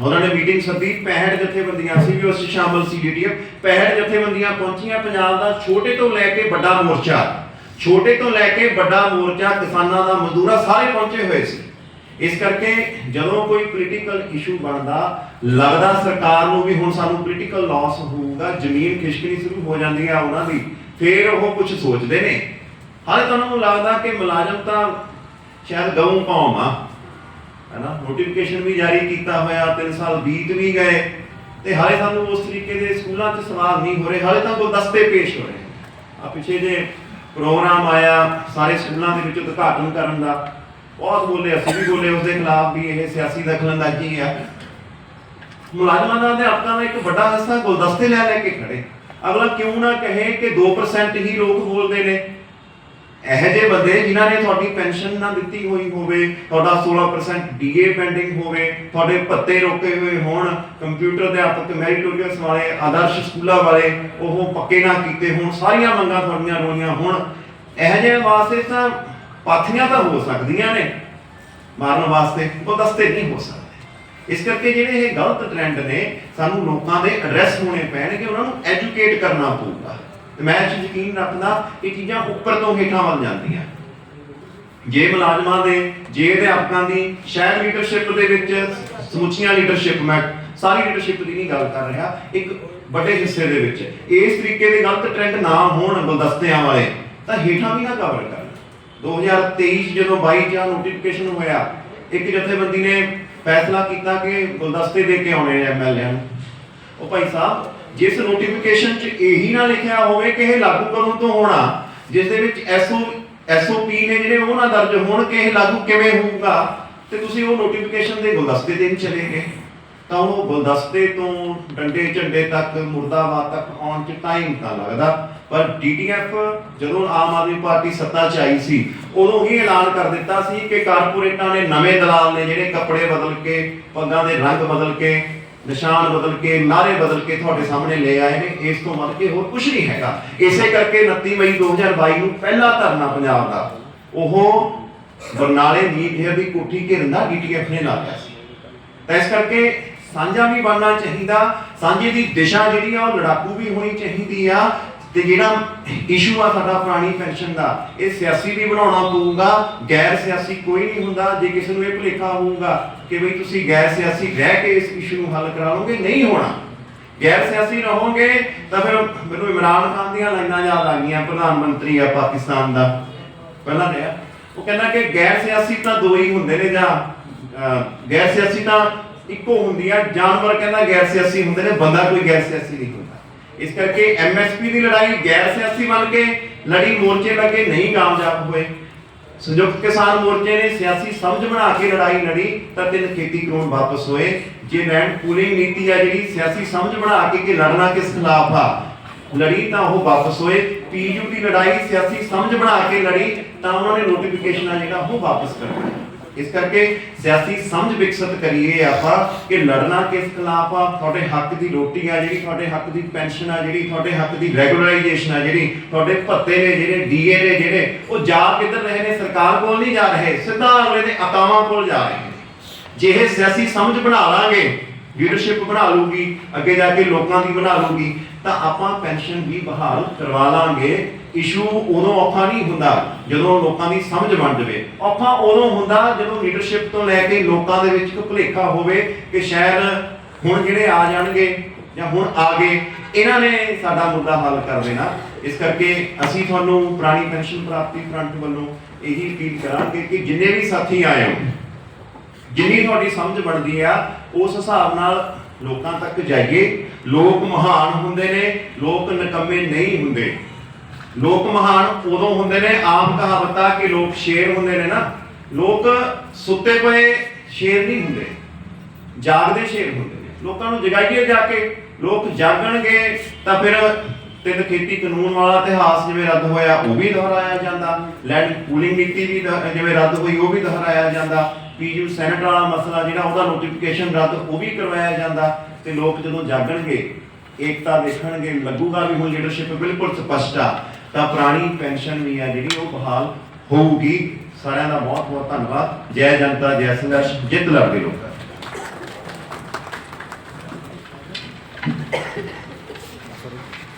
ਉਹਨਾਂ ਨੇ ਮੀਟਿੰਗ ਸੱਦੀ 65 ਜਥੇਬੰਦੀਆਂ ਸੀ ਵੀ ਉਸ ਸ਼ਾਮਲ ਸੀ ਡੀਟੀਐਫ 65 ਜਥੇਬੰਦੀਆਂ ਪਹੁੰਚੀਆਂ ਪੰਜਾਬ ਦਾ ਛੋਟੇ ਤੋਂ ਲੈ ਕੇ ਵੱਡਾ ਮੋਰਚਾ। ਛੋਟੇ ਤੋਂ ਲੈ ਕੇ ਵੱਡਾ ਮੋਰਚਾ, ਕਿਸਾਨਾਂ ਦਾ ਮਜ਼ਦੂਰਾਂ ਸਾਰੇ ਪਹੁੰਚੇ ਹੋਏ ਸੀ। ਇਸ ਕਰਕੇ ਜਦੋਂ ਕੋਈ ਪੋਲੀਟੀਕਲ ਇਸ਼ੂ ਬਣਦਾ, ਲੱਗਦਾ ਸਰਕਾਰ ਨੂੰ ਵੀ ਹੁਣ ਸਾਨੂੰ ਪੋਲੀਟੀਕਲ ਲਾਸ ਹੋਊਗਾ, ਜ਼ਮੀਨ ਖਿਸਕਣੀ ਸ਼ੁਰੂ ਹੋ ਜਾਂਦੀ ਆ ਉਹਨਾਂ ਦੀ, ਫਿਰ ਉਹ ਕੁਝ ਸੋਚਦੇ ਨੇ। ਹਾਲੇ ਤੁਹਾਨੂੰ ਲੱਗਦਾ ਕਿ ਮੁਲਾਜ਼ਮ ਤਾਂ ਸ਼ਾਇਦ ਗਊ ਕੌਮ ਆ। ਹੈਨਾ? ਨੋਟੀਫਿਕੇਸ਼ਨ ਵੀ ਜਾਰੀ ਕੀਤਾ ਹੋਇਆ 3 ਸਾਲ ਬੀਤ ਵੀ ਗਏ। ਤੇ ਹਾਲੇ ਸਾਨੂੰ ਉਸ ਤਰੀਕੇ ਦੇ ਸਕੂਲਾਂ 'ਚ ਸਵਾਲ ਨਹੀਂ ਹੋ ਰਹੇ। ਹਾਲੇ ਤਾਂ ਗੁਲਦਸਤੇ ਪੇਸ਼ ਹੋ ਰਹੇ ਆ ਪਿੱਛੇ ਜੇ ਪ੍ਰੋਗਰਾਮ ਆਇਆ ਸਾਰੇ ਸਕੂਲਾਂ ਦੇ ਵਿੱਚ ਉਦਘਾਟਨ ਕਰਨ ਦਾ, ਬਹੁਤ ਬੋਲੇ, ਅਸੀਂ ਵੀ ਬੋਲੇ ਉਸ ਦੇ ਖਿਲਾਫ ਵੀ ਇਹ ਸਿਆਸੀ ਦਖਲਅੰਦਾਜ਼ੀ ਆ। ਮੁਲਾਜ਼ਮਾਂ ਦਾ ਅਧਿਆਪਕਾਂ ਦਾ ਇੱਕ ਵੱਡਾ ਹਿੱਸਾ ਗੁਲਦਸਤੇ ਲੈ ਲੈ ਕੇ ਖੜੇ। ਅਗਲਾ ਕਿਉਂ ਨਾ ਕਹੇ ਕਿ 2% ਹੀ ਲੋਕ ਬੋਲਦੇ ਨੇ। ਇਹੋ ਜਿਹੇ ਬੰਦੇ ਜਿਨ੍ਹਾਂ ਨੇ ਤੁਹਾਡੀ ਪੈਨਸ਼ਨ ਨਾ ਦਿੱਤੀ ਹੋਈ ਹੋਵੇ, ਤੁਹਾਡਾ 16% ਡੀਏ ਪੈਂਡਿੰਗ ਹੋਵੇ, ਤੁਹਾਡੇ ਭੱਤੇ ਰੋਕੇ ਹੋਏ ਹੋਣ ਕੰਪਿਊਟਰ ਅਧਿਆਪਕ ਮੈਰੀਟੋਰੀਅਸ ਵਾਲੇ, ਆਦਰਸ਼ ਸਕੂਲਾਂ ਵਾਲੇ, ਉਹ ਪੱਕੇ ਨਾ ਕੀਤੇ ਹੋਣ, ਸਾਰੀਆਂ ਮੰਗਾਂ ਤੁਹਾਡੀਆਂ ਰੋਈਆਂ ਹੋਣ, ਇਹੋ ਜਿਹੇ ਵਾਸਤੇ ਤਾਂ ਪਾਥੀਆਂ ਤਾਂ ਹੋ ਸਕਦੀਆਂ ਨੇ, ਮਾਰਨ ਵਾਸਤੇ ਉਹ ਦਸਤੇ ਨਹੀਂ ਹੋ ਸਕਦੇ। ਇਸ ਕਰਕੇ ਜਿਹੜੇ ਇਹ ਗਲਤ ਟ੍ਰੈਂਡ ਨੇ, ਸਾਨੂੰ ਲੋਕਾਂ ਦੇ ਐਡਰੈਸ ਹੋਣੇ ਪੈਣਗੇ, ਉਹਨਾਂ ਨੂੰ ਐਜੂਕੇਟ ਕਰਨਾ ਪਊਗਾ। ਤੇ ਮੈਂ ਇਹ ਯਕੀਨ ਰੱਖਦਾ, ਇਹ ਚੀਜ਼ਾਂ ਉੱਪਰ ਤੋਂ ਹੇਠਾਂ ਵੱਲ ਜਾਂਦੀਆਂ। ਜੇ ਮੁਲਾਜ਼ਮਾਂ ਦੇ, ਜੇ ਅਧਿਆਪਕਾਂ ਦੀ ਸ਼ਹਿਰ ਲੀਡਰਸ਼ਿਪ ਦੇ ਵਿੱਚ ਸਮੁੱਚੀਆਂ ਲੀਡਰਸ਼ਿਪ ਮੈਂ ਸਾਰੀ ਲੀਡਰਸ਼ਿਪ ਦੀ ਨਹੀਂ ਗੱਲ ਕਰ ਰਿਹਾ, ਇੱਕ ਵੱਡੇ ਹਿੱਸੇ ਦੇ ਵਿੱਚ। ਇਸ ਤਰੀਕੇ ਦੇ ਗਲਤ ਟ੍ਰੈਂਡ ਨਾ ਹੋਣ ਗੁਲਦਸਤਿਆਂ ਵਾਲੇ, ਤਾਂ ਹੇਠਾਂ ਵੀ ਨਾ ਕਵਰ ਕਰਨ। 2023 'ਚ ਜਦੋਂ 22 ਚ ਨੋਟੀਫਿਕੇਸ਼ਨ ਹੋਇਆ, ਇੱਕ ਜਥੇਬੰਦੀ ਨੇ ਫੈਸਲਾ ਕੀਤਾ ਕਿ ਗੁਲਦਸਤੇ ਦੇ ਕੇ ਆਉਣੇ ਐਮਐਲਏ ਨੂੰ। ਉਹ ਭਾਈ ਸਾਹਿਬ ਜਿਸ ਨੋਟੀਫਿਕੇਸ਼ਨ 'ਚ ਇਹੀ ਨਾ ਲਿਖਿਆ ਹੋਵੇ ਕਿ ਇਹ ਲਾਗੂ ਕਦੋਂ ਤੋਂ ਹੋਣਾ, ਜਿਸ ਦੇ ਵਿੱਚ ਐਸਓ ਐਸਓਪੀ ਨੇ ਜਿਹੜੇ ਉਹ ਨਾ ਦਰਜ ਹੋਣ ਕਿ ਇਹ ਲਾਗੂ ਕਿਵੇਂ ਹੋਊਗਾ, ਤੇ ਤੁਸੀਂ ਉਹ ਨੋਟੀਫਿਕੇਸ਼ਨ ਦੇ ਗੁਲਦਸਤੇ ਦੇ ਵੀ ਚਲੇ ਗਏ। ਤਾਂ ਉਹ ਗੁਲਦਸਤੇ ਤੋਂ ਡੰਡੇ ਝੰਡੇ ਤੱਕ, ਮੁਰਦਾਬਾਦ ਤੱਕ ਆਉਣ 'ਚ ਟਾਈਮ ਤਾਂ ਲੱਗਦਾ। ਪਰ ਡੀਟੀਐਫ ਜਦੋਂ ਆਮ ਆਦਮੀ ਪਾਰਟੀ ਸੱਤਾ 'ਚ ਆਈ ਸੀ, ਉਦੋਂ ਹੀ ਐਲਾਨ ਕਰ ਦਿੱਤਾ ਸੀ ਕਿ ਕਾਰਪੋਰੇਟਾਂ ਨੇ ਨਵੇਂ ਦਲਾਲ ਨੇ ਜਿਹੜੇ ਕੱਪੜੇ ਬਦਲ ਕੇ, ਪੱਗਾਂ ਦੇ ਰੰਗ ਬਦਲ ਕੇ ਨਿਸ਼ਾਨ ਬਦਲ ਕੇ, ਨਾਰੇ ਬਦਲ ਕੇ ਤੁਹਾਡੇ ਸਾਹਮਣੇ ਲੈ ਆਏ ਨੇ। ਇਸ ਤੋਂ ਵੱਧ ਕੇ ਹੋਰ ਕੁਝ ਨਹੀਂ ਹੈਗਾ। ਇਸੇ ਕਰਕੇ 29 ਮਈ 2022 ਨੂੰ ਪਹਿਲਾ ਧਰਨਾ ਪੰਜਾਬ ਦਾ। ਉਹ ਬਰਨਾਲੇ ਮੀਡੀਆ ਦੀ ਕੋਠੀ ਘੇਰਨ ਦਾ ਡੀਟੀਐਫ ਨੇ ਲਾਇਆ ਸੀ। ਤਾਂ ਇਸ ਕਰਕੇ ਸਾਂਝਾ ਵੀ ਬਣਨਾ ਚਾਹੀਦਾ। ਸਾਂਝੇ ਦੀ ਦਿਸ਼ਾ ਜਿਹੜੀ ਆ, ਉਹ ਲੜਾਕੂ ਵੀ ਹੋਣੀ ਚਾਹੀਦੀ ਆ। ਤੇ ਜਿਹੜਾ ਇਸ਼ੂ ਆ ਸਾਡਾ ਪੁਰਾਣੀ ਪੈਨਸ਼ਨ ਦਾ, ਇਹ ਸਿਆਸੀ ਵੀ ਬਣਾਉਣਾ ਪਊਗਾ, ਗੈਰ ਸਿਆਸੀ ਕੋਈ ਨਹੀਂ ਹੁੰਦਾ, ਜੇ ਕਿਸੇ ਨੂੰ ਇਹ ਭੁਲੇਖਾ ਹੋਊਗਾ ਕਿ ਬਈ ਤੁਸੀਂ ਗੈਰ ਸਿਆਸੀ ਰਹਿ ਕੇ ਇਸ ਇਸ਼ੂ ਨੂੰ ਹੱਲ ਕਰਾ ਲਓਗੇ, ਨਹੀਂ ਹੋਣਾ। ਗੈਰ ਸਿਆਸੀ ਰਹੋਗੇ, ਤਾਂ ਫਿਰ ਮੈਨੂੰ ਇਮਰਾਨ ਖਾਨ ਦੀਆਂ ਲਾਈਨਾਂ ਯਾਦ ਆ ਗਈਆਂ, ਪ੍ਰਧਾਨ ਮੰਤਰੀ ਆ ਪਾਕਿਸਤਾਨ ਦਾ। ਪਹਿਲਾਂ ਰਿਹਾ ਉਹ ਕਹਿੰਦਾ ਕਿ ਗੈਰ ਸਿਆਸੀ ਤਾਂ ਦੋ ਹੀ ਹੁੰਦੇ ਨੇ ਜਾਂ ਗੈਰ ਸਿਆਸੀ ਤਾਂ ਇੱਕੋ ਹੁੰਦੀ ਆ, ਜਾਨਵਰ ਕਹਿੰਦਾ ਗੈਰ ਸਿਆਸੀ ਹੁੰਦੇ ਨੇ, ਬੰਦਾ ਕੋਈ ਗੈਰ ਸਿਆਸੀ ਨਹੀਂ ਹੁੰਦਾ। ਇਸ ਕਰਕੇ ਐਮਐਸਪੀ ਦੀ ਲੜਾਈ ਗੈਰ ਸਿਆਸੀ ਬਣ ਕੇ ਲੜੀ ਮੋਰਚੇ ਲੱਗੇ ਨਹੀਂ ਕਾਮਯਾਬ ਹੋਏ ਸੰਯੁਕਤ ਕਿਸਾਨ ਮੋਰਚੇ ਨੇ ਸਿਆਸੀ ਸਮਝ ਬਣਾ ਕੇ ਲੜਾਈ ਲੜੀ ਤਾਂ ਤਿੰਨ ਖੇਤੀ ਕਾਨੂੰਨ ਵਾਪਸ ਹੋਏ ਜੇ ਲੈਂਡ ਪੂਲਿੰਗ ਨੀਤੀ ਆ ਜਿਹੜੀ ਸਿਆਸੀ ਸਮਝ ਬਣਾ ਕੇ ਕਿ ਲੜਨਾ ਕਿਸ ਖਿਲਾਫ ਆ ਲੜੀ ਤਾਂ ਉਹ ਵਾਪਸ ਹੋਏ ਪੀਯੂ ਦੀ ਲੜਾਈ ਸਿਆਸੀ ਸਮਝ ਬਣਾ ਕੇ ਲੜੀ ਤਾਂ ਉਹਨਾਂ ਨੇ ਨੋਟੀਫਿਕੇਸ਼ਨ ਆ ਜਿਹੜਾ ਉਹ ਵਾਪਸ ਕਰ ਲਿਆ ਇਸ ਕਰਕੇ ਸਿਆਸੀ ਸਮਝ ਵਿਕਸਿਤ ਕਰੀਏ ਆਪਾਂ ਕਿ ਲੜਨਾ ਕਿਸ ਖਿਲਾਫ ਆ, ਤੁਹਾਡੇ ਹੱਕ ਦੀ ਰੋਟੀ ਆ ਜਿਹੜੀ, ਤੁਹਾਡੇ ਹੱਕ ਦੀ ਪੈਨਸ਼ਨ ਆ ਜਿਹੜੀ, ਤੁਹਾਡੇ ਹੱਕ ਦੀ ਰੈਗੂਲਰਾਈਜੇਸ਼ਨ ਆ ਜਿਹੜੀ, ਤੁਹਾਡੇ ਭੱਤੇ ਨੇ ਜਿਹੜੇ, ਡੀਏ ਨੇ ਜਿਹੜੇ, ਉਹ ਜਾ ਕਿੱਧਰ ਰਹੇ ਨੇ? ਸਰਕਾਰ ਕੋਲ ਨਹੀਂ ਜਾ ਰਹੇ, ਸਿੱਧਾ ਅਗਲੇ ਦੇ ਅਕਾਵਾਂ ਕੋਲ ਜਾ ਰਹੇ ਨੇ। ਜੇ ਇਹ ਸਿਆਸੀ ਸਮਝ ਬਣਾ ਲਾਂਗੇ ਲੀਡਰਸ਼ਿਪ ਬਣਾ ਲੂਗੀ ਅੱਗੇ ਜਾ ਕੇ ਲੋਕਾਂ ਦੀ ਬਣਾ ਲੂਗੀ ਤਾਂ ਆਪਾਂ ਪੈਨਸ਼ਨ ਵੀ ਬਹਾਲ ਕਰਵਾ ਲਾਂਗੇ। ਇਸ਼ੂ ਉਦੋਂ ਔਖਾ ਨਹੀਂ ਹੁੰਦਾ ਜਦੋਂ ਲੋਕਾਂ ਦੀ ਸਮਝ ਬਣ ਜਾਵੇ। ਔਖਾ ਉਦੋਂ ਹੁੰਦਾ ਜਦੋਂ ਲੀਡਰਸ਼ਿਪ ਤੋਂ ਲੈ ਕੇ ਲੋਕਾਂ ਦੇ ਵਿੱਚ ਇੱਕ ਭੁਲੇਖਾ ਹੋਵੇ ਕਿ ਸ਼ਾਇਦ ਹੁਣ ਜਿਹੜੇ ਆ ਜਾਣਗੇ ਜਾਂ ਹੁਣ ਆ ਗਏ, ਇਹਨਾਂ ਨੇ ਸਾਡਾ ਮੁੱਦਾ ਹੱਲ ਕਰ ਦੇਣਾ। ਇਸ ਕਰਕੇ ਅਸੀਂ ਤੁਹਾਨੂੰ ਪੁਰਾਣੀ ਪੈਨਸ਼ਨ ਪ੍ਰਾਪਤੀ ਫਰੰਟ ਵੱਲੋਂ ਇਹੀ ਅਪੀਲ ਕਰਾਂਗੇ ਕਿ ਜਿੰਨੇ ਵੀ ਸਾਥੀ ਆਏ ਹੋ, ਜਿੰਨੀ ਤੁਹਾਡੀ ਸਮਝ ਬਣਦੀ ਆ, ਉਸ ਹਿਸਾਬ ਨਾਲ ਲੋਕਾਂ ਤੱਕ ਜਾਈਏ। ਲੋਕ ਮਹਾਨ ਹੁੰਦੇ ਨੇ, ਲੋਕ ਨਕਮੇ ਨਹੀਂ ਹੁੰਦੇ। ਲੋਕ ਮਹਾਨ ਉਦੋਂ ਹੁੰਦੇ ਨੇ, ਆਮ ਕਹਾਵਤ ਆ ਕਿ ਲੋਕ ਸ਼ੇਰ ਹੁੰਦੇ ਨੇ ਨਾ। ਲੋਕ ਸੁੱਤੇ ਪਏ ਸ਼ੇਰ ਨਹੀਂ ਹੁੰਦੇ, ਜਾਗਦੇ ਸ਼ੇਰ ਹੁੰਦੇ ਨੇ। ਲੋਕਾਂ ਨੂੰ ਜਗਾਈਏ ਜਾ ਕੇ, ਲੋਕ ਜਾਗਣਗੇ ਤਾਂ ਫਿਰ ਤਿੰਨ ਖੇਤੀ ਕਾਨੂੰਨ ਵਾਲਾ ਇਤਿਹਾਸ ਜਿਵੇਂ ਰੱਦ ਹੋਇਆ, ਉਹ ਵੀ ਦੁਹਰਾਇਆ ਜਾਂਦਾ। ਲੈਂਡ ਪੂਲਿੰਗ ਨੀਤੀ ਵੀ ਜਿਵੇਂ ਰੱਦ ਹੋਈ, ਉਹ ਵੀ ਦੁਹਰਾਇਆ ਜਾਂਦਾ। ਪੀਯੂ ਸੈਨੇਟ ਵਾਲਾ ਮਸਲਾ ਜਿਹੜਾ, ਉਹਦਾ ਨੋਟੀਫਿਕੇਸ਼ਨ ਰੱਦ, ਉਹ ਵੀ ਕਰਵਾਇਆ ਜਾਂਦਾ। ਤੇ ਲੋਕ ਜਦੋਂ ਜਾਗਣਗੇ, ਏਕਤਾ ਦੇਖਣਗੇ, ਲੱਗੂਗਾ ਵੀ ਹੁਣ ਲੀਡਰਸ਼ਿਪ ਬਿਲਕੁਲ ਸਪਸ਼ਟ ਆ। ਤਾਂ ਪੁਰਾਣੀ ਪੈਨਸ਼ਨ ਵੀ ਹੈ ਜਿਹੜੀ, ਉਹ ਬਹਾਲ ਹੋਊਗੀ। ਸਾਰਿਆਂ ਦਾ ਬਹੁਤ ਬਹੁਤ ਧੰਨਵਾਦ। ਜੈ ਜਨਤਾ, ਜੈ ਸੰਘਰਸ਼, ਜਿੱਤ ਲੜਦੇ ਲੋਕਾਂ